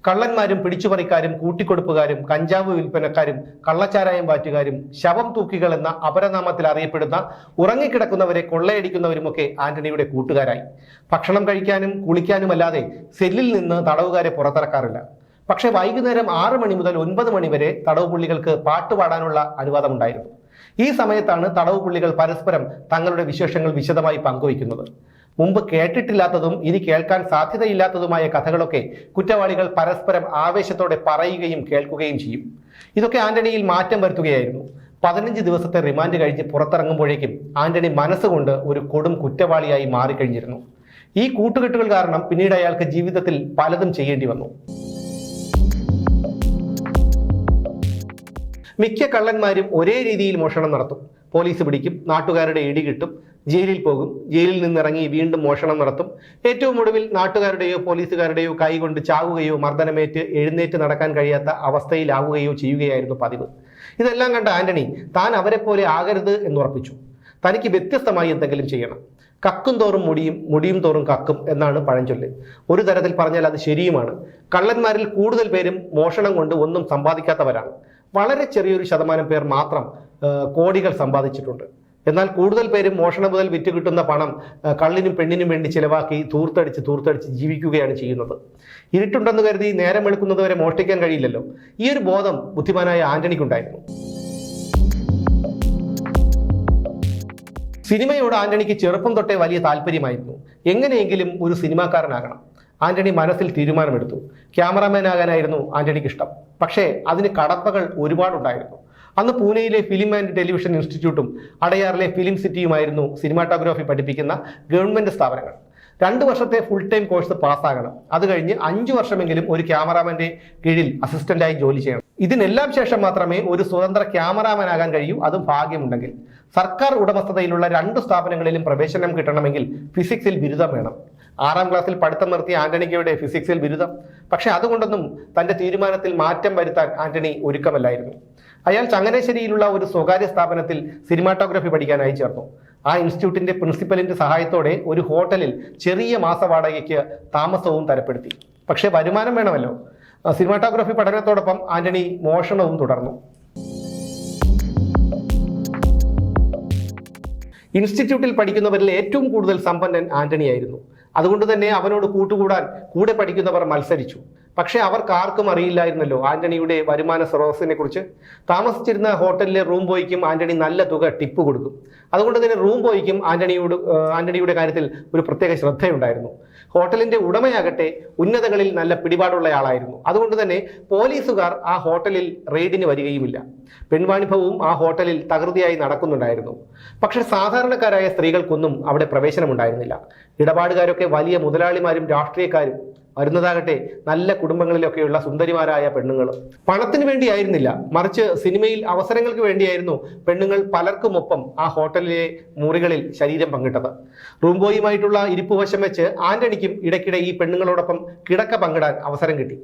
കള്ളന്മാരും പിടിച്ചുപറിക്കാരും കൂട്ടിക്കൊടുപ്പുകാരും കഞ്ചാവ് വിൽപ്പനക്കാരും കള്ളച്ചാരായം വാറ്റുകാരും ശവം തൂക്കികൾ എന്ന അപരനാമത്തിൽ അറിയപ്പെടുന്ന ഉറങ്ങിക്കിടക്കുന്നവരെ കൊള്ളയടിക്കുന്നവരുമൊക്കെ ആന്റണിയുടെ കൂട്ടുകാരായി. ഭക്ഷണം കഴിക്കാനും കുളിക്കാനുമല്ലാതെ സെല്ലിൽ നിന്ന് തടവുകാരെ പുറത്തിറക്കാറില്ല. പക്ഷേ വൈകുന്നേരം ആറ് മണി മുതൽ ഒൻപത് മണി വരെ തടവ് പുള്ളികൾക്ക് പാട്ട് അനുവാദമുണ്ടായിരുന്നു. ഈ സമയത്താണ് തടവ് പുള്ളികൾ പരസ്പരം തങ്ങളുടെ വിശേഷങ്ങൾ വിശദമായി പങ്കുവയ്ക്കുന്നത്. മുമ്പ് കേട്ടിട്ടില്ലാത്തതും ഇനി കേൾക്കാൻ സാധ്യതയില്ലാത്തതുമായ കഥകളൊക്കെ കുറ്റവാളികൾ പരസ്പരം ആവേശത്തോടെ പറയുകയും കേൾക്കുകയും ചെയ്യും. ഇതൊക്കെ ആന്റണിയിൽ മാറ്റം വരുത്തുകയായിരുന്നു. പതിനഞ്ച് ദിവസത്തെ റിമാൻഡ് കഴിഞ്ഞ് പുറത്തിറങ്ങുമ്പോഴേക്കും ആന്റണി മനസ്സുകൊണ്ട് ഒരു കൊടും കുറ്റവാളിയായി മാറിക്കഴിഞ്ഞിരുന്നു. ഈ കൂട്ടുകെട്ടുകൾ കാരണം പിന്നീട് അയാൾക്ക് ജീവിതത്തിൽ പലതും ചെയ്യേണ്ടി വന്നു. മിക്ക കള്ളന്മാരും ഒരേ രീതിയിൽ മോഷണം നടത്തും. പോലീസ് പിടിക്കും നാട്ടുകാരുടെ ഇടി കിട്ടും ജയിലിൽ പോകും ജയിലിൽ നിന്നിറങ്ങി വീണ്ടും മോഷണം നടത്തും. ഏറ്റവും ഒടുവിൽ നാട്ടുകാരുടെയോ പോലീസുകാരുടെയോ കൈകൊണ്ട് ചാവുകയോ മർദ്ദനമേറ്റ് എഴുന്നേറ്റ് നടക്കാൻ കഴിയാത്ത അവസ്ഥയിലാവുകയോ ചെയ്യുകയായിരുന്നു പതിവ്. ഇതെല്ലാം കണ്ട ആന്റണി താൻ അവരെ പോലെ ആകരുത് എന്നുറപ്പിച്ചു. തനിക്ക് വ്യത്യസ്തമായി എന്തെങ്കിലും ചെയ്യണം. കക്കും തോറും മുടിയും മുടിയും തോറും കക്കും എന്നാണ് പഴഞ്ചൊല്ല്. ഒരു തരത്തിൽ പറഞ്ഞാൽ അത് ശരിയുമാണ്. കള്ളന്മാരിൽ കൂടുതൽ പേരും മോഷണം കൊണ്ട് ഒന്നും സമ്പാദിക്കാത്തവരാണ്. വളരെ ചെറിയൊരു ശതമാനം പേർ മാത്രം കോടികൾ സമ്പാദിച്ചിട്ടുണ്ട്. എന്നാൽ കൂടുതൽ പേരും മോഷണം മുതൽ വിറ്റ് കിട്ടുന്ന പണം കള്ളിനും പെണ്ണിനും വേണ്ടി ചിലവാക്കി തൂർത്തടിച്ച് തൂർത്തടിച്ച് ജീവിക്കുകയാണ് ചെയ്യുന്നത്. ഇരുട്ടുണ്ടെന്ന് കരുതി നേരം വെളുക്കുന്നത് വരെ മോഷ്ടിക്കാൻ കഴിയില്ലല്ലോ. ഈ ഒരു ബോധം ബുദ്ധിമാനായ ആന്റണിക്കുണ്ടായിരുന്നു. സിനിമയോട് ആന്റണിക്ക് ചെറുപ്പം തൊട്ടേ വലിയ താല്പര്യമായിരുന്നു. എങ്ങനെയെങ്കിലും ഒരു സിനിമാക്കാരനാകണം. ആന്റണി മനസ്സിൽ തീരുമാനമെടുത്തു. ക്യാമറാമാൻ ആകാനായിരുന്നു ആന്റണിക്ക് ഇഷ്ടം പക്ഷേ അതിന് കടപ്പകൾ ഒരുപാടുണ്ടായിരുന്നു. അന്ന് പൂനെയിലെ ഫിലിം ആൻഡ് ടെലിവിഷൻ ഇൻസ്റ്റിറ്റ്യൂട്ടും അടയാറിലെ ഫിലിം സിറ്റിയുമായിരുന്നു സിനിമാറ്റോഗ്രാഫി പഠിപ്പിക്കുന്ന ഗവൺമെന്റ് സ്ഥാപനങ്ങൾ. രണ്ട് വർഷത്തെ ഫുൾ ടൈം കോഴ്സ് പാസ്സാകണം. അത് കഴിഞ്ഞ് അഞ്ചു വർഷമെങ്കിലും ഒരു ക്യാമറാമാന്റെ കീഴിൽ അസിസ്റ്റന്റായി ജോലി ചെയ്യണം. ഇതിനെല്ലാം ശേഷം മാത്രമേ ഒരു സ്വതന്ത്ര ക്യാമറാമാൻ ആകാൻ കഴിയൂ അതും ഭാഗ്യമുണ്ടെങ്കിൽ. സർക്കാർ ഉടമസ്ഥതയിലുള്ള രണ്ട് സ്ഥാപനങ്ങളിലും പ്രവേശനം കിട്ടണമെങ്കിൽ ഫിസിക്സിൽ ബിരുദം വേണം. ആറാം ക്ലാസ്സിൽ പഠിത്തം നിർത്തിയ ആന്റണിക്കയുടെ ഫിസിക്സിൽ ബിരുദം. പക്ഷേ അതുകൊണ്ടൊന്നും തന്റെ തീരുമാനത്തിൽ മാറ്റം വരുത്താൻ ആന്റണി ഒരുക്കമല്ലായിരുന്നു. അയാൾ ചങ്ങനാശ്ശേരിയിലുള്ള ഒരു സ്വകാര്യ സ്ഥാപനത്തിൽ സിനിമാറ്റോഗ്രഫി പഠിക്കാനായി ചേർന്നു. ആ ഇൻസ്റ്റിറ്റ്യൂട്ടിന്റെ പ്രിൻസിപ്പലിന്റെ സഹായത്തോടെ ഒരു ഹോട്ടലിൽ ചെറിയ മാസവാടകയ്ക്ക് താമസവും തരപ്പെടുത്തി. പക്ഷേ വരുമാനം വേണമല്ലോ. സിനിമാറ്റോഗ്രഫി പഠനത്തോടൊപ്പം ആന്റണി മോഷണവും തുടർന്നു. ഇൻസ്റ്റിറ്റ്യൂട്ടിൽ പഠിക്കുന്നവരിൽ ഏറ്റവും കൂടുതൽ സമ്പന്നൻ ആന്റണിയായിരുന്നു. അതുകൊണ്ട് തന്നെ അവനോട് കൂട്ടുകൂടാൻ കൂടെ പഠിക്കുന്നവർ മത്സരിച്ചു. പക്ഷേ അവർക്ക് ആർക്കും അറിയില്ലായിരുന്നല്ലോ ആന്റണിയുടെ വരുമാന സ്രോതസ്സിനെ കുറിച്ച്. താമസിച്ചിരുന്ന ഹോട്ടലിലെ റൂം ബോയ്ക്കും ആന്റണി നല്ല തുക ടിപ്പ് കൊടുക്കും. അതുകൊണ്ട് തന്നെ റൂം ബോയ്ക്കും ആന്റണിയോട് ആന്റണിയുടെ കാര്യത്തിൽ ഒരു പ്രത്യേക ശ്രദ്ധയുണ്ടായിരുന്നു. ഹോട്ടലിന്റെ ഉടമയാകട്ടെ ഉന്നതകളിൽ നല്ല പിടിപാടുള്ള ആളായിരുന്നു. അതുകൊണ്ട് തന്നെ പോലീസുകാർ ആ ഹോട്ടലിൽ റെയ്ഡിന് വരികയുമില്ല. പെൺവാണിഭവും ആ ഹോട്ടലിൽ തകൃതിയായി നടക്കുന്നുണ്ടായിരുന്നു. പക്ഷെ സാധാരണക്കാരായ സ്ത്രീകൾക്കൊന്നും അവിടെ പ്രവേശനമുണ്ടായിരുന്നില്ല. ഇടപാടുകാരൊക്കെ വലിയ മുതലാളിമാരും രാഷ്ട്രീയക്കാരും വരുന്നതാകട്ടെ നല്ല കുടുംബങ്ങളിലൊക്കെയുള്ള സുന്ദരിമാരായ പെണ്ണുങ്ങൾ പണത്തിന് വേണ്ടിയായിരുന്നില്ല. മറിച്ച് സിനിമയിൽ അവസരങ്ങൾക്ക് വേണ്ടിയായിരുന്നു പെണ്ണുങ്ങൾ പലർക്കുമൊപ്പം ആ ഹോട്ടലിലെ മുറികളിൽ ശരീരം പങ്കിട്ടത്. റൂംബോയുമായിട്ടുള്ള ഇരിപ്പ് വശം വെച്ച് ആന്റണിക്കും ഇടയ്ക്കിടെ ഈ പെണ്ണുങ്ങളോടൊപ്പം കിടക്ക പങ്കിടാൻ അവസരം കിട്ടി.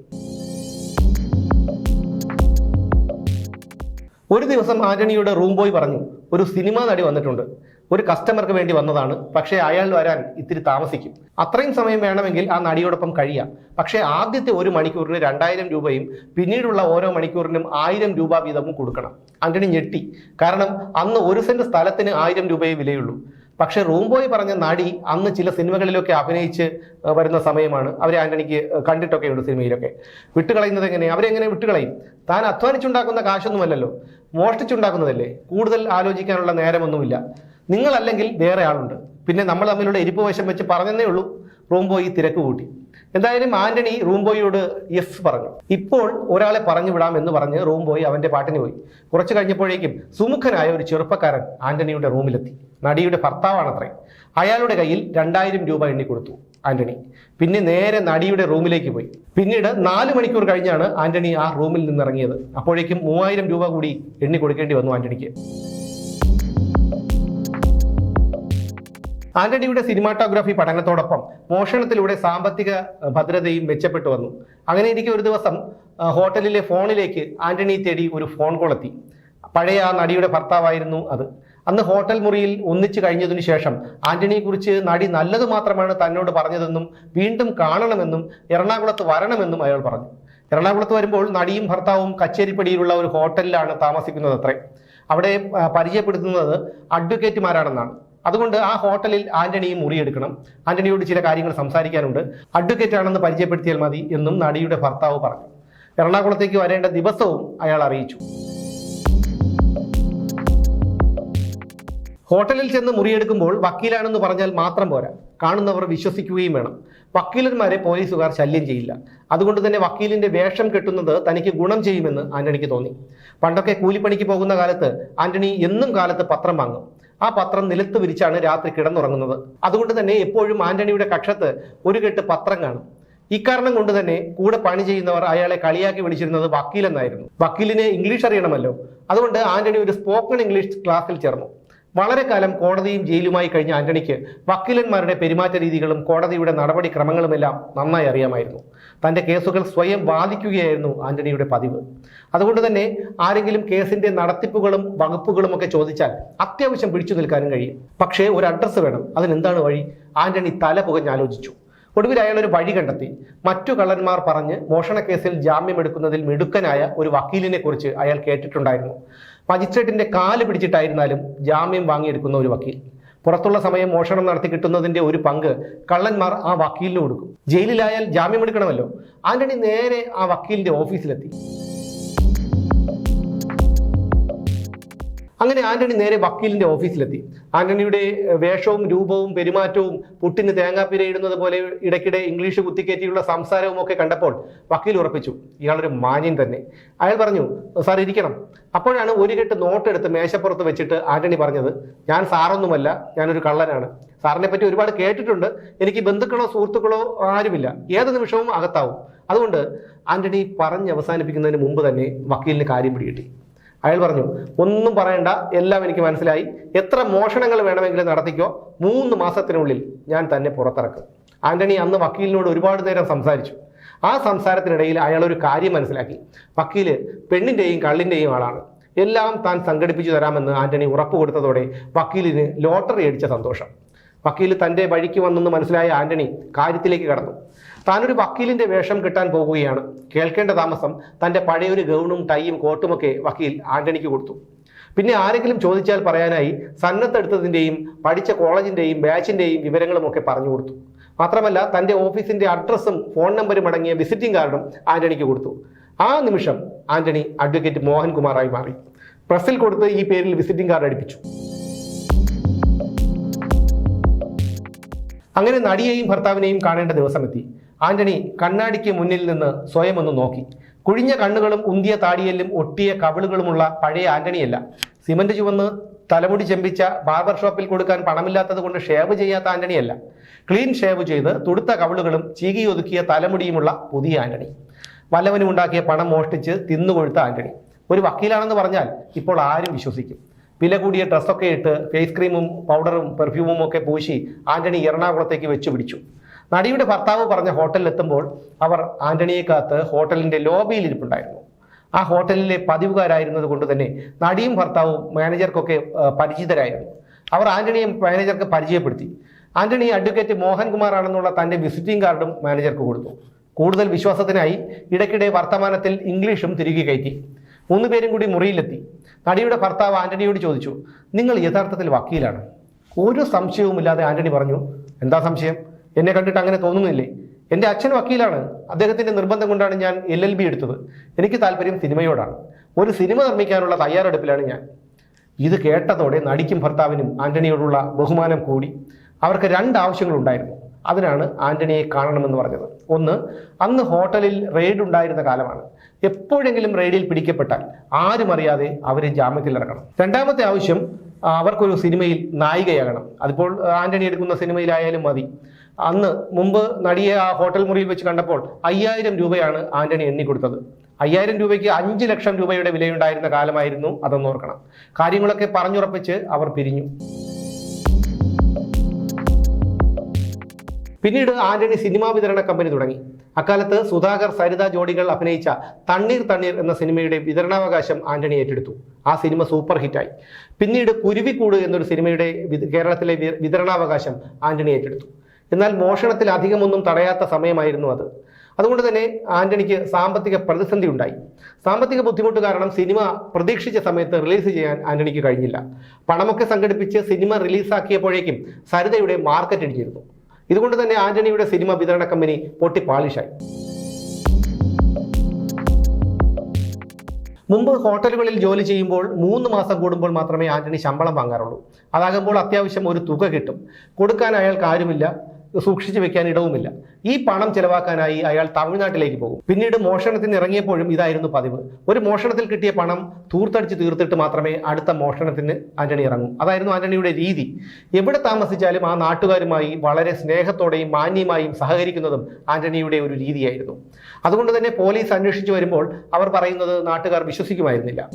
ഒരു ദിവസം ആന്റണിയുടെ റൂം ബോയ് പറഞ്ഞു ഒരു സിനിമാ നടി വന്നിട്ടുണ്ട്. ഒരു കസ്റ്റമർക്ക് വേണ്ടി വന്നതാണ്. പക്ഷേ അയാൾ വരാൻ ഇത്തിരി താമസിക്കും. അത്രയും സമയം വേണമെങ്കിൽ ആ നടിയോടൊപ്പം കഴിയാം. പക്ഷേ ആദ്യത്തെ ഒരു മണിക്കൂറിന് രണ്ടായിരം രൂപയും പിന്നീടുള്ള ഓരോ മണിക്കൂറിനും ആയിരം രൂപ വീതവും കൊടുക്കണം. ആന്റണി ഞെട്ടി. കാരണം അന്ന് ഒരു സെന്റ് സ്ഥലത്തിന് ആയിരം രൂപയെ വിലയുള്ളൂ. പക്ഷെ റൂം ബോയ് പറഞ്ഞ നടി അന്ന് ചില സിനിമകളിലൊക്കെ അഭിനയിച്ച് വരുന്ന സമയമാണ്. അവരെ ആന്റണിക്ക് കണ്ടിട്ടൊക്കെ ഉണ്ട് സിനിമയിലൊക്കെ. വിട്ടുകളയുന്നത് എങ്ങനെ അവരെങ്ങനെ വിട്ടുകളയും? താൻ അധ്വാനിച്ചുണ്ടാക്കുന്ന കാശൊന്നുമല്ലല്ലോ. മോഷ്ടിച്ചുണ്ടാക്കുന്നതല്ലേ? കൂടുതൽ ആലോചിക്കാനുള്ള നേരമൊന്നുമില്ല. നിങ്ങളല്ലെങ്കിൽ വേറെ ആളുണ്ട്. പിന്നെ നമ്മൾ തമ്മിലുള്ള എരിപ്പ് വശം വെച്ച് പറഞ്ഞതേ ഉള്ളൂ. റൂം ബോയ് തിരക്ക് കൂട്ടി. എന്തായാലും ആന്റണി റൂംബോയിയോട് യെസ് പറഞ്ഞു. ഇപ്പോൾ ഒരാളെ പറഞ്ഞു വിടാം എന്ന് പറഞ്ഞ് റൂം ബോയ് അവന്റെ പാട്ടിന് പോയി. കുറച്ചു കഴിഞ്ഞപ്പോഴേക്കും സുമുഖനായ ഒരു ചെറുപ്പക്കാരൻ ആന്റണിയുടെ റൂമിലെത്തി. നടിയുടെ ഭർത്താവാണത്രേ. അയാളുടെ കയ്യിൽ രണ്ടായിരം രൂപ എണ്ണി കൊടുത്തു ആന്റണി. പിന്നെ നേരെ നടിയുടെ റൂമിലേക്ക് പോയി. പിന്നീട് നാല് മണിക്കൂർ കഴിഞ്ഞാണ് ആന്റണി ആ റൂമിൽ നിന്നിറങ്ങിയത്. അപ്പോഴേക്കും മൂവായിരം രൂപ കൂടി എണ്ണി കൊടുക്കേണ്ടി വന്നു ആന്റണിക്ക്. ആന്റണിയുടെ സിനിമാറ്റോഗ്രാഫി പഠനത്തോടൊപ്പം മോഷണത്തിലൂടെ സാമ്പത്തിക ഭദ്രതയും മെച്ചപ്പെട്ടു വന്നു. അങ്ങനെ ഇരിക്കെ ഒരു ദിവസം ഹോട്ടലിലെ ഫോണിലേക്ക് ആന്റണി തേടി ഒരു ഫോൺ കോൾ എത്തി. പഴയ ആ നടിയുടെ ഭർത്താവായിരുന്നു അത്. അന്ന് ഹോട്ടൽ മുറിയിൽ ഒന്നിച്ചു കഴിഞ്ഞതിനു ശേഷം ആന്റണിയെക്കുറിച്ച് നടി നല്ലത് മാത്രമാണ് തന്നോട് പറഞ്ഞതെന്നും വീണ്ടും കാണണമെന്നും എറണാകുളത്ത് വരണമെന്നും അയാൾ പറഞ്ഞു. എറണാകുളത്ത് വരുമ്പോൾ നടിയും ഭർത്താവും കച്ചേരിപ്പടിയിലുള്ള ഒരു ഹോട്ടലിലാണ് താമസിക്കുന്നത് അത്രേ അവിടെ പരിചയപ്പെടുത്തുന്നത് അഡ്വക്കേറ്റുമാരാണെന്നാണ്. അതുകൊണ്ട് ആ ഹോട്ടലിൽ ആന്റണിയും മുറിയെടുക്കണം ആന്റണിയോട് ചില കാര്യങ്ങൾ സംസാരിക്കാനുണ്ട്. അഡ്വക്കേറ്റ് ആണെന്ന് പരിചയപ്പെടുത്തിയാൽ മതി എന്നും നടിയുടെ ഭർത്താവ് പറഞ്ഞു. എറണാകുളത്തേക്ക് വരേണ്ട ദിവസവും അയാൾ അറിയിച്ചു. ഹോട്ടലിൽ ചെന്ന് മുറിയെടുക്കുമ്പോൾ വക്കീലാണെന്ന് പറഞ്ഞാൽ മാത്രം പോരാ. കാണുന്നവർ വിശ്വസിക്കുകയും വേണം. വക്കീലന്മാരെ പോലീസുകാർ ശല്യം ചെയ്യില്ല. അതുകൊണ്ട് തന്നെ വക്കീലിന്റെ വേഷം കെട്ടുന്നത് തനിക്ക് ഗുണം ചെയ്യുമെന്ന് ആന്റണിക്ക് തോന്നി. പണ്ടൊക്കെ കൂലിപ്പണിക്ക് പോകുന്ന കാലത്ത് ആന്റണി എന്നും കാലത്ത് പത്രം വാങ്ങും. ആ പത്രം നിലത്ത് വിരിച്ചാണ് രാത്രി കിടന്നുറങ്ങുന്നത്. അതുകൊണ്ട് തന്നെ എപ്പോഴും ആന്റണിയുടെ കക്ഷത്ത് ഒരു കെട്ട് പത്രം കാണും. ഇക്കാരണം കൊണ്ട് തന്നെ കൂടെ പണി ചെയ്യുന്നവർ അയാളെ കളിയാക്കി വിളിച്ചിരുന്നത് വക്കീലെന്നായിരുന്നു. വക്കീലിനെ ഇംഗ്ലീഷ് അറിയണമല്ലോ. അതുകൊണ്ട് ആന്റണി ഒരു സ്പോക്കൺ ഇംഗ്ലീഷ് ക്ലാസ്സിൽ ചേർന്നു. വളരെ കാലം കോടതിയും ജയിലുമായി കഴിഞ്ഞ ആന്റണിക്ക് വക്കീലന്മാരുടെ പെരുമാറ്റ രീതികളും കോടതിയുടെ നടപടിക്രമങ്ങളുമെല്ലാം നന്നായി അറിയാമായിരുന്നു. തന്റെ കേസുകൾ സ്വയം വാദിക്കുകയായിരുന്നു ആന്റണിയുടെ പതിവ്. അതുകൊണ്ട് തന്നെ ആരെങ്കിലും കേസിന്റെ നടത്തിപ്പുകളും വകുപ്പുകളും ഒക്കെ ചോദിച്ചാൽ അത്യാവശ്യം പിടിച്ചു നിൽക്കാനും കഴിയും. പക്ഷേ ഒരു അഡ്രസ്സ് വേണം. അതിനെന്താണ് വഴി? ആന്റണി തല പുകഞ്ഞാലോചിച്ചു. ഒടുവിൽ അയാൾ ഒരു വഴി കണ്ടെത്തി. മറ്റു കള്ളന്മാർ പറഞ്ഞ് മോഷണക്കേസിൽ ജാമ്യമെടുക്കുന്നതിൽ മിടുക്കനായ ഒരു വക്കീലിനെ കുറിച്ച് അയാൾ കേട്ടിട്ടുണ്ടായിരുന്നു. മജിസ്ട്രേറ്റിന്റെ കാൽ പിടിച്ചിട്ടായിരുന്നാലും ജാമ്യം വാങ്ങിയെടുക്കുന്ന ഒരു വക്കീൽ. പുറത്തുള്ള സമയം മോഷണം നടത്തി കിട്ടുന്നതിന്റെ ഒരു പങ്ക് കള്ളന്മാർ ആ വക്കീലിന് കൊടുക്കും. ജയിലിലായാൽ ജാമ്യമെടുക്കണമല്ലോ ആന്റണി നേരെ ആ വക്കീലിന്റെ ഓഫീസിലെത്തി. അങ്ങനെ ആന്റണി നേരെ വക്കീലിന്റെ ഓഫീസിലെത്തി. ആന്റണിയുടെ വേഷവും രൂപവും പെരുമാറ്റവും പുട്ടിന് തേങ്ങാപ്പിര ഇടുന്നത് പോലെ ഇടയ്ക്കിടെ ഇംഗ്ലീഷ് കുത്തിക്കയറ്റിയുള്ള സംസാരവും ഒക്കെ കണ്ടപ്പോൾ വക്കീൽ ഉറപ്പിച്ചു ഇയാളൊരു മാന്യൻ തന്നെ. അയാൾ പറഞ്ഞു സാർ ഇരിക്കണം. അപ്പോഴാണ് ഒരു കെട്ട് നോട്ടെടുത്ത് മേശപ്പുറത്ത് വെച്ചിട്ട് ആന്റണി പറഞ്ഞത് ഞാൻ സാറൊന്നുമല്ല ഞാനൊരു കള്ളനാണ്. സാറിനെ പറ്റി ഒരുപാട് കേട്ടിട്ടുണ്ട്. എനിക്ക് ബന്ധുക്കളോ സുഹൃത്തുക്കളോ ആരുമില്ല. ഏത് നിമിഷവും അകത്താവും. അതുകൊണ്ട് ആന്റണി പറഞ്ഞ് അവസാനിപ്പിക്കുന്നതിന് മുമ്പ് തന്നെ വക്കീലിന് കാര്യം പിടികിട്ടി. അയാൾ പറഞ്ഞു ഒന്നും പറയണ്ട എല്ലാം എനിക്ക് മനസ്സിലായി. എത്ര മോഷണങ്ങൾ വേണമെങ്കിലും നടത്തിക്കോ മൂന്ന് മാസത്തിനുള്ളിൽ ഞാൻ തന്നെ പുറത്തിറക്കും. ആന്റണി അന്ന് വക്കീലിനോട് ഒരുപാട് നേരം സംസാരിച്ചു. ആ സംസാരത്തിനിടയിൽ അയാൾ ഒരു കാര്യം മനസ്സിലാക്കി. വക്കീൽ പെണ്ണിന്റെയും കള്ളിന്റെയും ആളാണ്. എല്ലാം താൻ സംഘടിപ്പിച്ചു തരാമെന്ന് ആന്റണി ഉറപ്പ് കൊടുത്തതോടെ വക്കീലിന് ലോട്ടറി അടിച്ച സന്തോഷം. വക്കീൽ തന്റെ വഴിക്ക് വന്നെന്ന് മനസ്സിലായ ആന്റണി കാര്യത്തിലേക്ക് കടന്നു. താനൊരു വക്കീലിന്റെ വേഷം കിട്ടാൻ പോകുകയാണ്. കേൾക്കേണ്ട താമസം തന്റെ പഴയൊരു ഗൗണും ടൈയും കോട്ടുമൊക്കെ വക്കീൽ ആന്റണിക്ക് കൊടുത്തു. പിന്നെ ആരെങ്കിലും ചോദിച്ചാൽ പറയാനായി സന്നദ്ധെടുത്തതിന്റെയും പഠിച്ച കോളേജിന്റെയും ബാച്ചിന്റെയും വിവരങ്ങളുമൊക്കെ പറഞ്ഞു കൊടുത്തു. മാത്രമല്ല തന്റെ ഓഫീസിന്റെ അഡ്രസ്സും ഫോൺ നമ്പരും അടങ്ങിയ വിസിറ്റിംഗ് കാർഡും ആന്റണിക്ക് കൊടുത്തു. ആ നിമിഷം ആന്റണി അഡ്വക്കേറ്റ് മോഹൻകുമാറായി മാറി. പ്രസിൽ കൊടുത്ത് ഈ പേരിൽ വിസിറ്റിംഗ് കാർഡ് അടിപ്പിച്ചു. അങ്ങനെ നടിയെയും ഭർത്താവിനെയും കാണേണ്ട ദിവസമെത്തി. ആന്റണി കണ്ണാടിക്ക് മുന്നിൽ നിന്ന് സ്വയം ഒന്ന് നോക്കി. കുഴിഞ്ഞ കണ്ണുകളും ഉന്തിയ താടിയല്ലും ഒട്ടിയ കവിളുകളുമുള്ള പഴയ ആന്റണിയല്ല. സിമന്റ് ചുവന്ന് തലമുടി ചെമ്പിച്ച ബാർബർ ഷോപ്പിൽ കൊടുക്കാൻ പണമില്ലാത്തത് കൊണ്ട് ഷേവ് ചെയ്യാത്ത ആന്റണിയല്ല. ക്ലീൻ ഷേവ് ചെയ്ത് തുടുത്ത കവിളുകളും ചീകി ഒതുക്കിയ തലമുടിയുമുള്ള പുതിയ ആന്റണി. വല്ലവനും ഉണ്ടാക്കിയ പണം മോഷ്ടിച്ച് തിന്നുകൊഴുത്ത ആന്റണി. ഒരു വക്കീലാണെന്ന് പറഞ്ഞാൽ ഇപ്പോൾ ആരും വിശ്വസിക്കും. വില കൂടിയ ഡ്രസ്സൊക്കെ ഇട്ട് ഫേസ് ക്രീമും പൗഡറും പെർഫ്യൂമും ഒക്കെ പൂശി ആന്റണി എറണാകുളത്തേക്ക് വെച്ചു പിടിച്ചു നടിയുടെ ഭർത്താവ് പറഞ്ഞ ഹോട്ടലിൽ എത്തുമ്പോൾ അവർ ആന്റണിയെ കാത്ത് ഹോട്ടലിന്റെ ലോബിയിൽ ഇരിപ്പുണ്ടായിരുന്നു ആ ഹോട്ടലിലെ പതിവുകാരായിരുന്നത് കൊണ്ട് തന്നെ നടിയും ഭർത്താവും മാനേജർക്കൊക്കെ പരിചിതരായിരുന്നു. അവർ ആന്റണിയെ മാനേജർക്ക് പരിചയപ്പെടുത്തി. ആന്റണി അഡ്വക്കേറ്റ് മോഹൻകുമാർ ആണെന്നുള്ള തന്റെ വിസിറ്റിംഗ് കാർഡും മാനേജർക്ക് കൊടുത്തു. കൂടുതൽ വിശ്വാസത്തിനായി ഇടയ്ക്കിടെ വർത്തമാനത്തിൽ ഇംഗ്ലീഷും തിരികെ കയറ്റി. മൂന്ന് പേരും കൂടി മുറിയിലെത്തി. നടിയുടെ ഭർത്താവ് ആന്റണിയോട് ചോദിച്ചു നിങ്ങൾ യഥാർത്ഥത്തിൽ വക്കീലാണ്? ഒരു സംശയവുമില്ലാതെ ആന്റണി പറഞ്ഞു എന്താ സംശയം? എന്നെ കണ്ടിട്ട് അങ്ങനെ തോന്നുന്നില്ലേ? എന്റെ അച്ഛൻ വക്കീലാണ്. അദ്ദേഹത്തിന്റെ നിർബന്ധം കൊണ്ടാണ് ഞാൻ എൽ എൽ ബി എടുത്തത്. എനിക്ക് താല്പര്യം സിനിമയോടാണ്. ഒരു സിനിമ നിർമ്മിക്കാനുള്ള തയ്യാറെടുപ്പിലാണ് ഞാൻ. ഇത് കേട്ടതോടെ നടിക്കും ഭർത്താവിനും ആന്റണിയോടുള്ള ബഹുമാനം കൂടി. അവർക്ക് രണ്ട് ആവശ്യങ്ങളുണ്ടായിരുന്നു. അതിനാണ് ആന്റണിയെ കാണണമെന്ന് പറഞ്ഞത്. ഒന്ന് അന്ന് ഹോട്ടലിൽ റെയ്ഡ് ഉണ്ടായിരുന്ന കാലമാണ്. എപ്പോഴെങ്കിലും റെയ്ഡിൽ പിടിക്കപ്പെട്ടാൽ ആരും അറിയാതെ അവരെ ജാമ്യത്തിൽ ഇറക്കണം. രണ്ടാമത്തെ ആവശ്യം അവർക്കൊരു സിനിമയിൽ നായികയാകണം. അതിപ്പോൾ ആന്റണി എടുക്കുന്ന സിനിമയിലായാലും മതി. അന്ന് മുമ്പ് നടിയെ ആ ഹോട്ടൽ മുറിയിൽ വെച്ച് കണ്ടപ്പോൾ അയ്യായിരം രൂപയാണ് ആന്റണി എണ്ണി കൊടുത്തത് അയ്യായിരം രൂപയ്ക്ക് അഞ്ച് ലക്ഷം രൂപയുടെ വിലയുണ്ടായിരുന്ന കാലമായിരുന്നു അതെന്ന് ഓർക്കണം. കാര്യങ്ങളൊക്കെ പറഞ്ഞുറപ്പിച്ച് അവർ പിരിഞ്ഞു. പിന്നീട് ആന്റണി സിനിമാ വിതരണ കമ്പനി തുടങ്ങി. അക്കാലത്ത് സുധാകർ സരിത ജോഡികൾ അഭിനയിച്ച തണ്ണീർ തണ്ണീർ എന്ന സിനിമയുടെ വിതരണാവകാശം ആന്റണി ഏറ്റെടുത്തു. ആ സിനിമ സൂപ്പർ ഹിറ്റായി. പിന്നീട് കുരുവിക്കൂട് എന്നൊരു സിനിമയുടെ കേരളത്തിലെ വിതരണാവകാശം ആന്റണി ഏറ്റെടുത്തു. എന്നാൽ മോഷണത്തിൽ അധികമൊന്നും തടയാത്ത സമയമായിരുന്നു അത്. അതുകൊണ്ട് തന്നെ ആന്റണിക്ക് സാമ്പത്തിക പ്രതിസന്ധി ഉണ്ടായി. സാമ്പത്തിക ബുദ്ധിമുട്ട് കാരണം സിനിമ പ്രതീക്ഷിച്ച സമയത്ത് റിലീസ് ചെയ്യാൻ ആന്റണിക്ക് കഴിഞ്ഞില്ല. പണമൊക്കെ സംഘടിപ്പിച്ച് സിനിമ റിലീസാക്കിയപ്പോഴേക്കും സരിതയുടെ മാർക്കറ്റ് ഇടിഞ്ഞിരുന്നു. ഇതുകൊണ്ട് തന്നെ ആന്റണിയുടെ സിനിമ വിതരണ കമ്പനി പൊട്ടി പാളിഷായി മുമ്പ് ഹോട്ടലുകളിൽ ജോലി ചെയ്യുമ്പോൾ മൂന്ന് മാസം കൂടുമ്പോൾ മാത്രമേ ആന്റണി ശമ്പളം വാങ്ങാറുള്ളൂ. അതാകുമ്പോൾ അത്യാവശ്യം ഒരു തുക കിട്ടും. കൊടുക്കാൻ അയാൾക്ക് ആരുമില്ല. സൂക്ഷിച്ചു വെക്കാൻ ഇടവുമില്ല ഈ പണം ചെലവാക്കാനായി അയാൾ തമിഴ്നാട്ടിലേക്ക് പോകും. പിന്നീട് മോഷണത്തിന് ഇറങ്ങിയപ്പോഴും ഇതായിരുന്നു പതിവ്. ഒരു മോഷണത്തിൽ കിട്ടിയ പണം തൂർത്തടിച്ച് തീർത്തിട്ട് മാത്രമേ അടുത്ത മോഷണത്തിന് ആന്റണി ഇറങ്ങൂ. അതായിരുന്നു ആന്റണിയുടെ രീതി. എവിടെ താമസിച്ചാലും ആ നാട്ടുകാരുമായി വളരെ സ്നേഹത്തോടെയും മാന്യമായും സഹകരിക്കുന്നതും ആന്റണിയുടെ ഒരു രീതിയായിരുന്നു. അതുകൊണ്ട് തന്നെ പോലീസ് അന്വേഷിച്ചു വരുമ്പോൾ അവർ പറയുന്നത് നാട്ടുകാർ വിശ്വസിക്കുമായിരുന്നില്ല.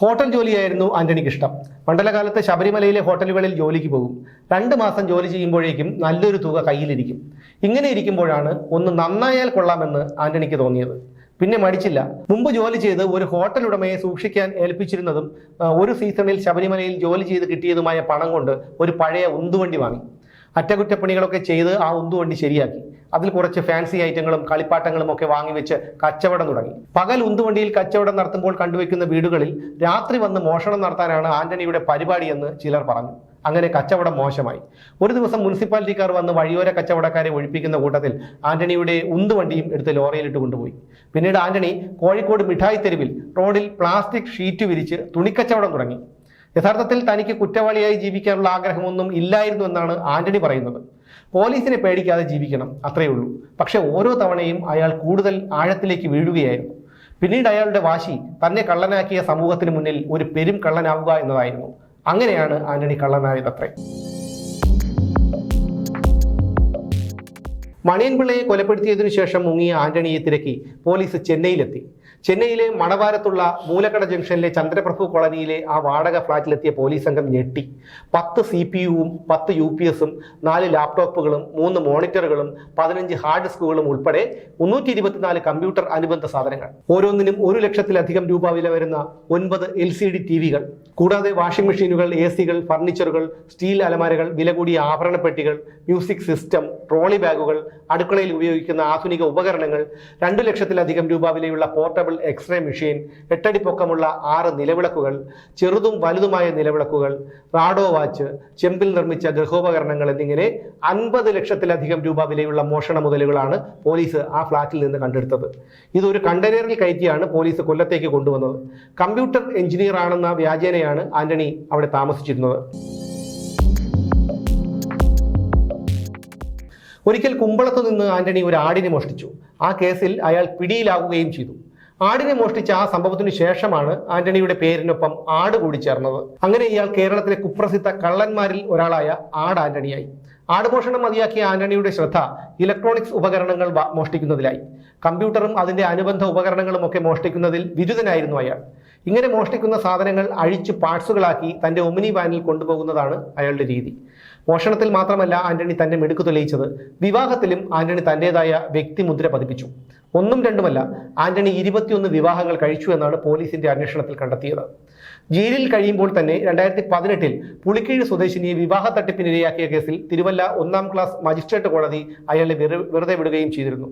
ഹോട്ടൽ ജോലിയായിരുന്നു ആന്റണിക്ക് ഇഷ്ടം മണ്ഡലകാലത്ത് ശബരിമലയിലെ ഹോട്ടലുകളിൽ ജോലിക്ക് പോകും. രണ്ട് മാസം ജോലി ചെയ്യുമ്പോഴേക്കും നല്ലൊരു തുക കയ്യിലിരിക്കും. ഇങ്ങനെ ഇരിക്കുമ്പോഴാണ് ഒന്ന് നന്നായാൽ കൊള്ളാമെന്ന് ആന്റണിക്ക് തോന്നിയത്. പിന്നെ മടിച്ചില്ല. മുമ്പ് ജോലി ചെയ്ത് ഒരു ഹോട്ടൽ ഉടമയെ സൂക്ഷിക്കാൻ ഏൽപ്പിച്ചിരുന്നതും ഒരു സീസണിൽ ശബരിമലയിൽ ജോലി ചെയ്ത് കിട്ടിയതുമായ പണം കൊണ്ട് ഒരു പഴയ ഉന്തുവണ്ടി വാങ്ങി. അറ്റകുറ്റപ്പണികളൊക്കെ ചെയ്ത് ആ ഉന്തുവണ്ടി ശരിയാക്കി. അതിൽ കുറച്ച് ഫാൻസി ഐറ്റങ്ങളും കളിപ്പാട്ടങ്ങളും ഒക്കെ വാങ്ങിവെച്ച് കച്ചവടം തുടങ്ങി. പകൽ ഉന്തുവണ്ടിയിൽ കച്ചവടം നടത്തുമ്പോൾ കണ്ടുവെക്കുന്ന വീടുകളിൽ രാത്രി വന്ന് മോഷണം നടത്താനാണ് ആന്റണിയുടെ പരിപാടിയെന്ന് ചിലർ പറഞ്ഞു. അങ്ങനെ കച്ചവടം മോശമായി. ഒരു ദിവസം മുനിസിപ്പാലിറ്റിക്കാർ വന്ന് വഴിയോര കച്ചവടക്കാരെ ഒഴിപ്പിക്കുന്ന കൂട്ടത്തിൽ ആന്റണിയുടെ ഉന്തുവണ്ടിയും എടുത്ത് ലോറിയിലിട്ട് കൊണ്ടുപോയി. പിന്നീട് ആന്റണി കോഴിക്കോട് മിഠായി തെരുവിൽ റോഡിൽ പ്ലാസ്റ്റിക് ഷീറ്റ് വിരിച്ച് തുണിക്കച്ചവടം തുടങ്ങി. യഥാർത്ഥത്തിൽ തനിക്ക് കുറ്റവാളിയായി ജീവിക്കാനുള്ള ആഗ്രഹമൊന്നും ഇല്ലായിരുന്നു എന്നാണ് ആന്റണി പറയുന്നത്. പോലീസിനെ പേടിക്കാതെ ജീവിക്കണം അത്രയേ ഉള്ളൂ. പക്ഷേ ഓരോ തവണയും അയാൾ കൂടുതൽ ആഴത്തിലേക്ക് വീഴുകയായിരുന്നു. പിന്നീട് അയാളുടെ വാശി തന്നെ കള്ളനാക്കിയ സമൂഹത്തിന് മുന്നിൽ ഒരു പെരും കള്ളനാവുക എന്നതായിരുന്നു. അങ്ങനെയാണ് ആന്റണി കള്ളനായതത്രേ. മണിയൻപിള്ളയെ കൊലപ്പെടുത്തിയതിനു ശേഷം മുങ്ങിയ ആന്റണിയെ തിരക്കി പോലീസ് ചെന്നൈയിലെത്തി. ചെന്നൈയിലെ മണവാരത്തുള്ള മൂലക്കട ജംഗ്ഷനിലെ ചന്ദ്രപ്രഭു കോളനിയിലെ ആ വാടക ഫ്ളാറ്റിലെത്തിയ പോലീസ് സംഘം ഞെട്ടി. പത്ത് സി പി യുവും പത്ത് യു പി എസും നാല് ലാപ്ടോപ്പുകളും മൂന്ന് മോണിറ്ററുകളും പതിനഞ്ച് ഹാർഡ് ഡിസ്കുകളും ഉൾപ്പെടെ മുന്നൂറ്റി ഇരുപത്തിനാല് കമ്പ്യൂട്ടർ അനുബന്ധ സാധനങ്ങൾ. ഓരോന്നിനും ഒരു ലക്ഷത്തിലധികം രൂപ വില വരുന്ന ഒൻപത് എൽ സി ഡി ടി വികൾ. കൂടാതെ വാഷിംഗ് മെഷീനുകൾ എ സികൾ ഫർണിച്ചറുകൾ സ്റ്റീൽ അലമാരകൾ വില കൂടിയ ആഭരണ പെട്ടികൾ മ്യൂസിക് സിസ്റ്റം ട്രോളി ബാഗുകൾ അടുക്കളയിൽ ഉപയോഗിക്കുന്ന ആധുനിക ഉപകരണങ്ങൾ രണ്ടു ലക്ഷത്തിലധികം രൂപ വിലയുള്ള പോർട്ടബിൾ എക്സ്റേ മെഷീൻ എട്ടടി പൊക്കമുള്ള ആറ് നിലവിളക്കുകൾ ചെറുതും വലുതുമായ നിലവിളക്കുകൾ റാഡോ വാച്ച് ചെമ്പിൽ നിർമ്മിച്ച ഗൃഹോപകരണങ്ങൾ എന്നിങ്ങനെ അൻപത് ലക്ഷത്തിലധികം രൂപ വിലയുള്ള മോഷണ മുതലുകളാണ് പോലീസ് ആ ഫ്ളാറ്റിൽ നിന്ന് കണ്ടെടുത്തത്. ഇതൊരു കണ്ടെയ്നറിൽ കയറ്റിയാണ് പോലീസ് കൊല്ലത്തേക്ക് കൊണ്ടുവന്നത്. കമ്പ്യൂട്ടർ എഞ്ചിനീയർ ആണെന്ന വ്യാജേനയാണ് ആന്റണി അവിടെ താമസിച്ചിരുന്നത്. ഒരിക്കൽ കുമ്പളത്തു നിന്ന് ആന്റണി ഒരു ആടിനെ മോഷ്ടിച്ചു. ആ കേസിൽ അയാൾ പിടിയിലാവുകയും ചെയ്തു. ആടിനെ മോഷ്ടിച്ച ആ സംഭവത്തിനു ശേഷമാണ് ആന്റണിയുടെ പേരിനൊപ്പം ആട് കൂടി ചേർന്നത്. അങ്ങനെ ഇയാൾ കേരളത്തിലെ കുപ്രസിദ്ധ കള്ളന്മാരിൽ ഒരാളായ ആട് ആന്റണിയായി. ആടുമോഷണം മതിയാക്കിയ ആന്റണിയുടെ ശ്രദ്ധ ഇലക്ട്രോണിക്സ് ഉപകരണങ്ങൾ മോഷ്ടിക്കുന്നതിലായി. കമ്പ്യൂട്ടറും അതിന്റെ അനുബന്ധ ഉപകരണങ്ങളും ഒക്കെ മോഷ്ടിക്കുന്നതിൽ വിരുദ്ധനായിരുന്നു അയാൾ. ഇങ്ങനെ മോഷ്ടിക്കുന്ന സാധനങ്ങൾ അഴിച്ച് പാർട്സുകളാക്കി തന്റെ ഒമിനി വാനിൽ കൊണ്ടുപോകുന്നതാണ് അയാളുടെ രീതി. മോഷണത്തിൽ മാത്രമല്ല ആന്റണി തന്റെ മിടുക്ക് തെളിയിച്ചത്. വിവാഹത്തിലും ആന്റണി തന്റേതായ വ്യക്തിമുദ്ര പതിപ്പിച്ചു. ഒന്നും രണ്ടുമല്ല. ആന്റണി ഇരുപത്തിയൊന്ന് വിവാഹങ്ങൾ കഴിച്ചു എന്നാണ് പോലീസിന്റെ അന്വേഷണത്തിൽ കണ്ടെത്തിയത്. ജയിലിൽ കഴിയുമ്പോൾ തന്നെ രണ്ടായിരത്തി പതിനെട്ടിൽ പുളിക്കീഴ് സ്വദേശിനിയെ വിവാഹ തട്ടിപ്പിനിരയാക്കിയ കേസിൽ തിരുവല്ല ഒന്നാം ക്ലാസ് മജിസ്ട്രേറ്റ് കോടതി അയാളെ വെറുതെ വിടുകയും ചെയ്തിരുന്നു.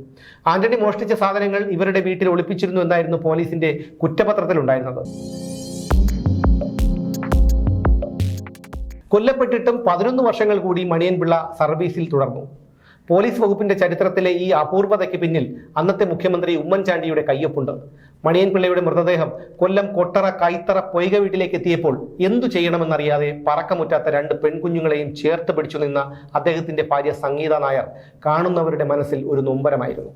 ആന്റണി മോഷ്ടിച്ച സാധനങ്ങൾ ഇവരുടെ വീട്ടിൽ ഒളിപ്പിച്ചിരുന്നു എന്നായിരുന്നു പോലീസിന്റെ കുറ്റപത്രത്തിലുണ്ടായിരുന്നത്. കൊല്ലപ്പെട്ടിട്ടും പതിനൊന്ന് വർഷങ്ങൾ കൂടി മണിയൻപിള്ള സർവീസിൽ തുടർന്നു. പോലീസ് വകുപ്പിന്റെ ചരിത്രത്തിലെ ഈ അപൂർവതയ്ക്ക് പിന്നിൽ അന്നത്തെ മുഖ്യമന്ത്രി ഉമ്മൻചാണ്ടിയുടെ കയ്യൊപ്പുണ്ട്. മണിയൻപിള്ളയുടെ മൃതദേഹം കൊല്ലം കൊട്ടറ കൈത്തറ പൊയ്ക വീട്ടിലേക്ക് എത്തിയപ്പോൾ എന്തു ചെയ്യണമെന്നറിയാതെ പറക്കമുറ്റാത്ത രണ്ട് പെൺകുഞ്ഞുങ്ങളെയും ചേർത്ത് പിടിച്ചു നിന്ന അദ്ദേഹത്തിന്റെ ഭാര്യ സംഗീത നായർ കാണുന്നവരുടെ മനസ്സിൽ ഒരു നൊമ്പരമായിരുന്നു.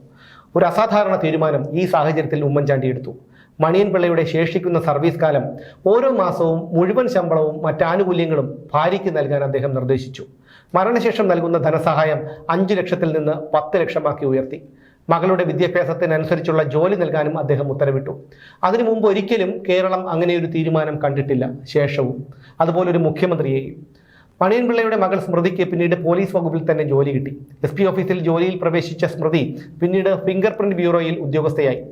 ഒരു അസാധാരണ തീരുമാനം ഈ സാഹചര്യത്തിൽ ഉമ്മൻചാണ്ടി എടുത്തു. മണിയൻപിള്ളയുടെ ശേഷിക്കുന്ന സർവീസ് കാലം ഓരോ മാസവും മുഴുവൻ ശമ്പളവും മറ്റാനുകൂല്യങ്ങളും ഭാര്യയ്ക്ക് നൽകാൻ അദ്ദേഹം നിർദ്ദേശിച്ചു. മരണശേഷം നൽകുന്ന ധനസഹായം അഞ്ചു ലക്ഷത്തിൽ നിന്ന് പത്ത് ലക്ഷമാക്കി ഉയർത്തി. മകളുടെ വിദ്യാഭ്യാസത്തിനനുസരിച്ചുള്ള ജോലി നൽകാനും അദ്ദേഹം ഉത്തരവിട്ടു. അതിനു മുമ്പ് ഒരിക്കലും കേരളം അങ്ങനെയൊരു തീരുമാനം കണ്ടിട്ടില്ല. ശേഷവും. അതുപോലൊരു മുഖ്യമന്ത്രിയെയും. മണിയൻപിള്ളയുടെ മകൾ സ്മൃതിക്ക് പിന്നീട് പോലീസ് വകുപ്പിൽ തന്നെ ജോലി കിട്ടി. എസ് പി ഓഫീസിൽ ജോലിയിൽ പ്രവേശിച്ച സ്മൃതി പിന്നീട് ഫിംഗർ പ്രിന്റ് ബ്യൂറോയിൽ ഉദ്യോഗസ്ഥയായി.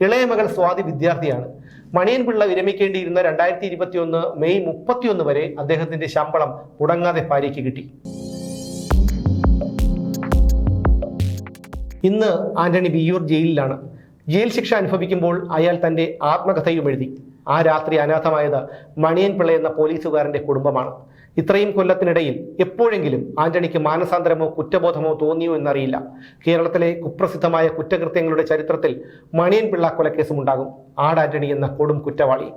ഇളയ മകൾ സ്വാതി വിദ്യാർത്ഥിയാണ്. മണിയൻപിള്ള വിരമിക്കേണ്ടിയിരുന്ന രണ്ടായിരത്തി ഇരുപത്തിയൊന്ന് മെയ് മുപ്പത്തിയൊന്ന് വരെ അദ്ദേഹത്തിന്റെ ശമ്പളം മുടങ്ങാതെ ഭാര്യയ്ക്ക് കിട്ടി. ഇന്ന് ആന്റണി ബിയൂർ ജയിലിലാണ്. ജയിൽ ശിക്ഷ അനുഭവിക്കുമ്പോൾ അയാൾ തന്റെ ആത്മകഥയും എഴുതി. ആ രാത്രി അനാഥമായത് മണിയൻ പിള്ള എന്ന പോലീസുകാരന്റെ കുടുംബമാണ്. ഇത്രയും കൊല്ലത്തിനിടയിൽ എപ്പോഴെങ്കിലും ആന്റണിക്ക് മാനസാന്തരമോ കുറ്റബോധമോ തോന്നിയോ എന്നറിയില്ല. കേരളത്തിലെ കുപ്രസിദ്ധമായ കുറ്റകൃത്യങ്ങളുടെ ചരിത്രത്തിൽ മണിയൻ പിള്ള കൊലക്കേസും ഉണ്ടാകും ആട് ആന്റണി എന്ന കൊടും കുറ്റവാളി.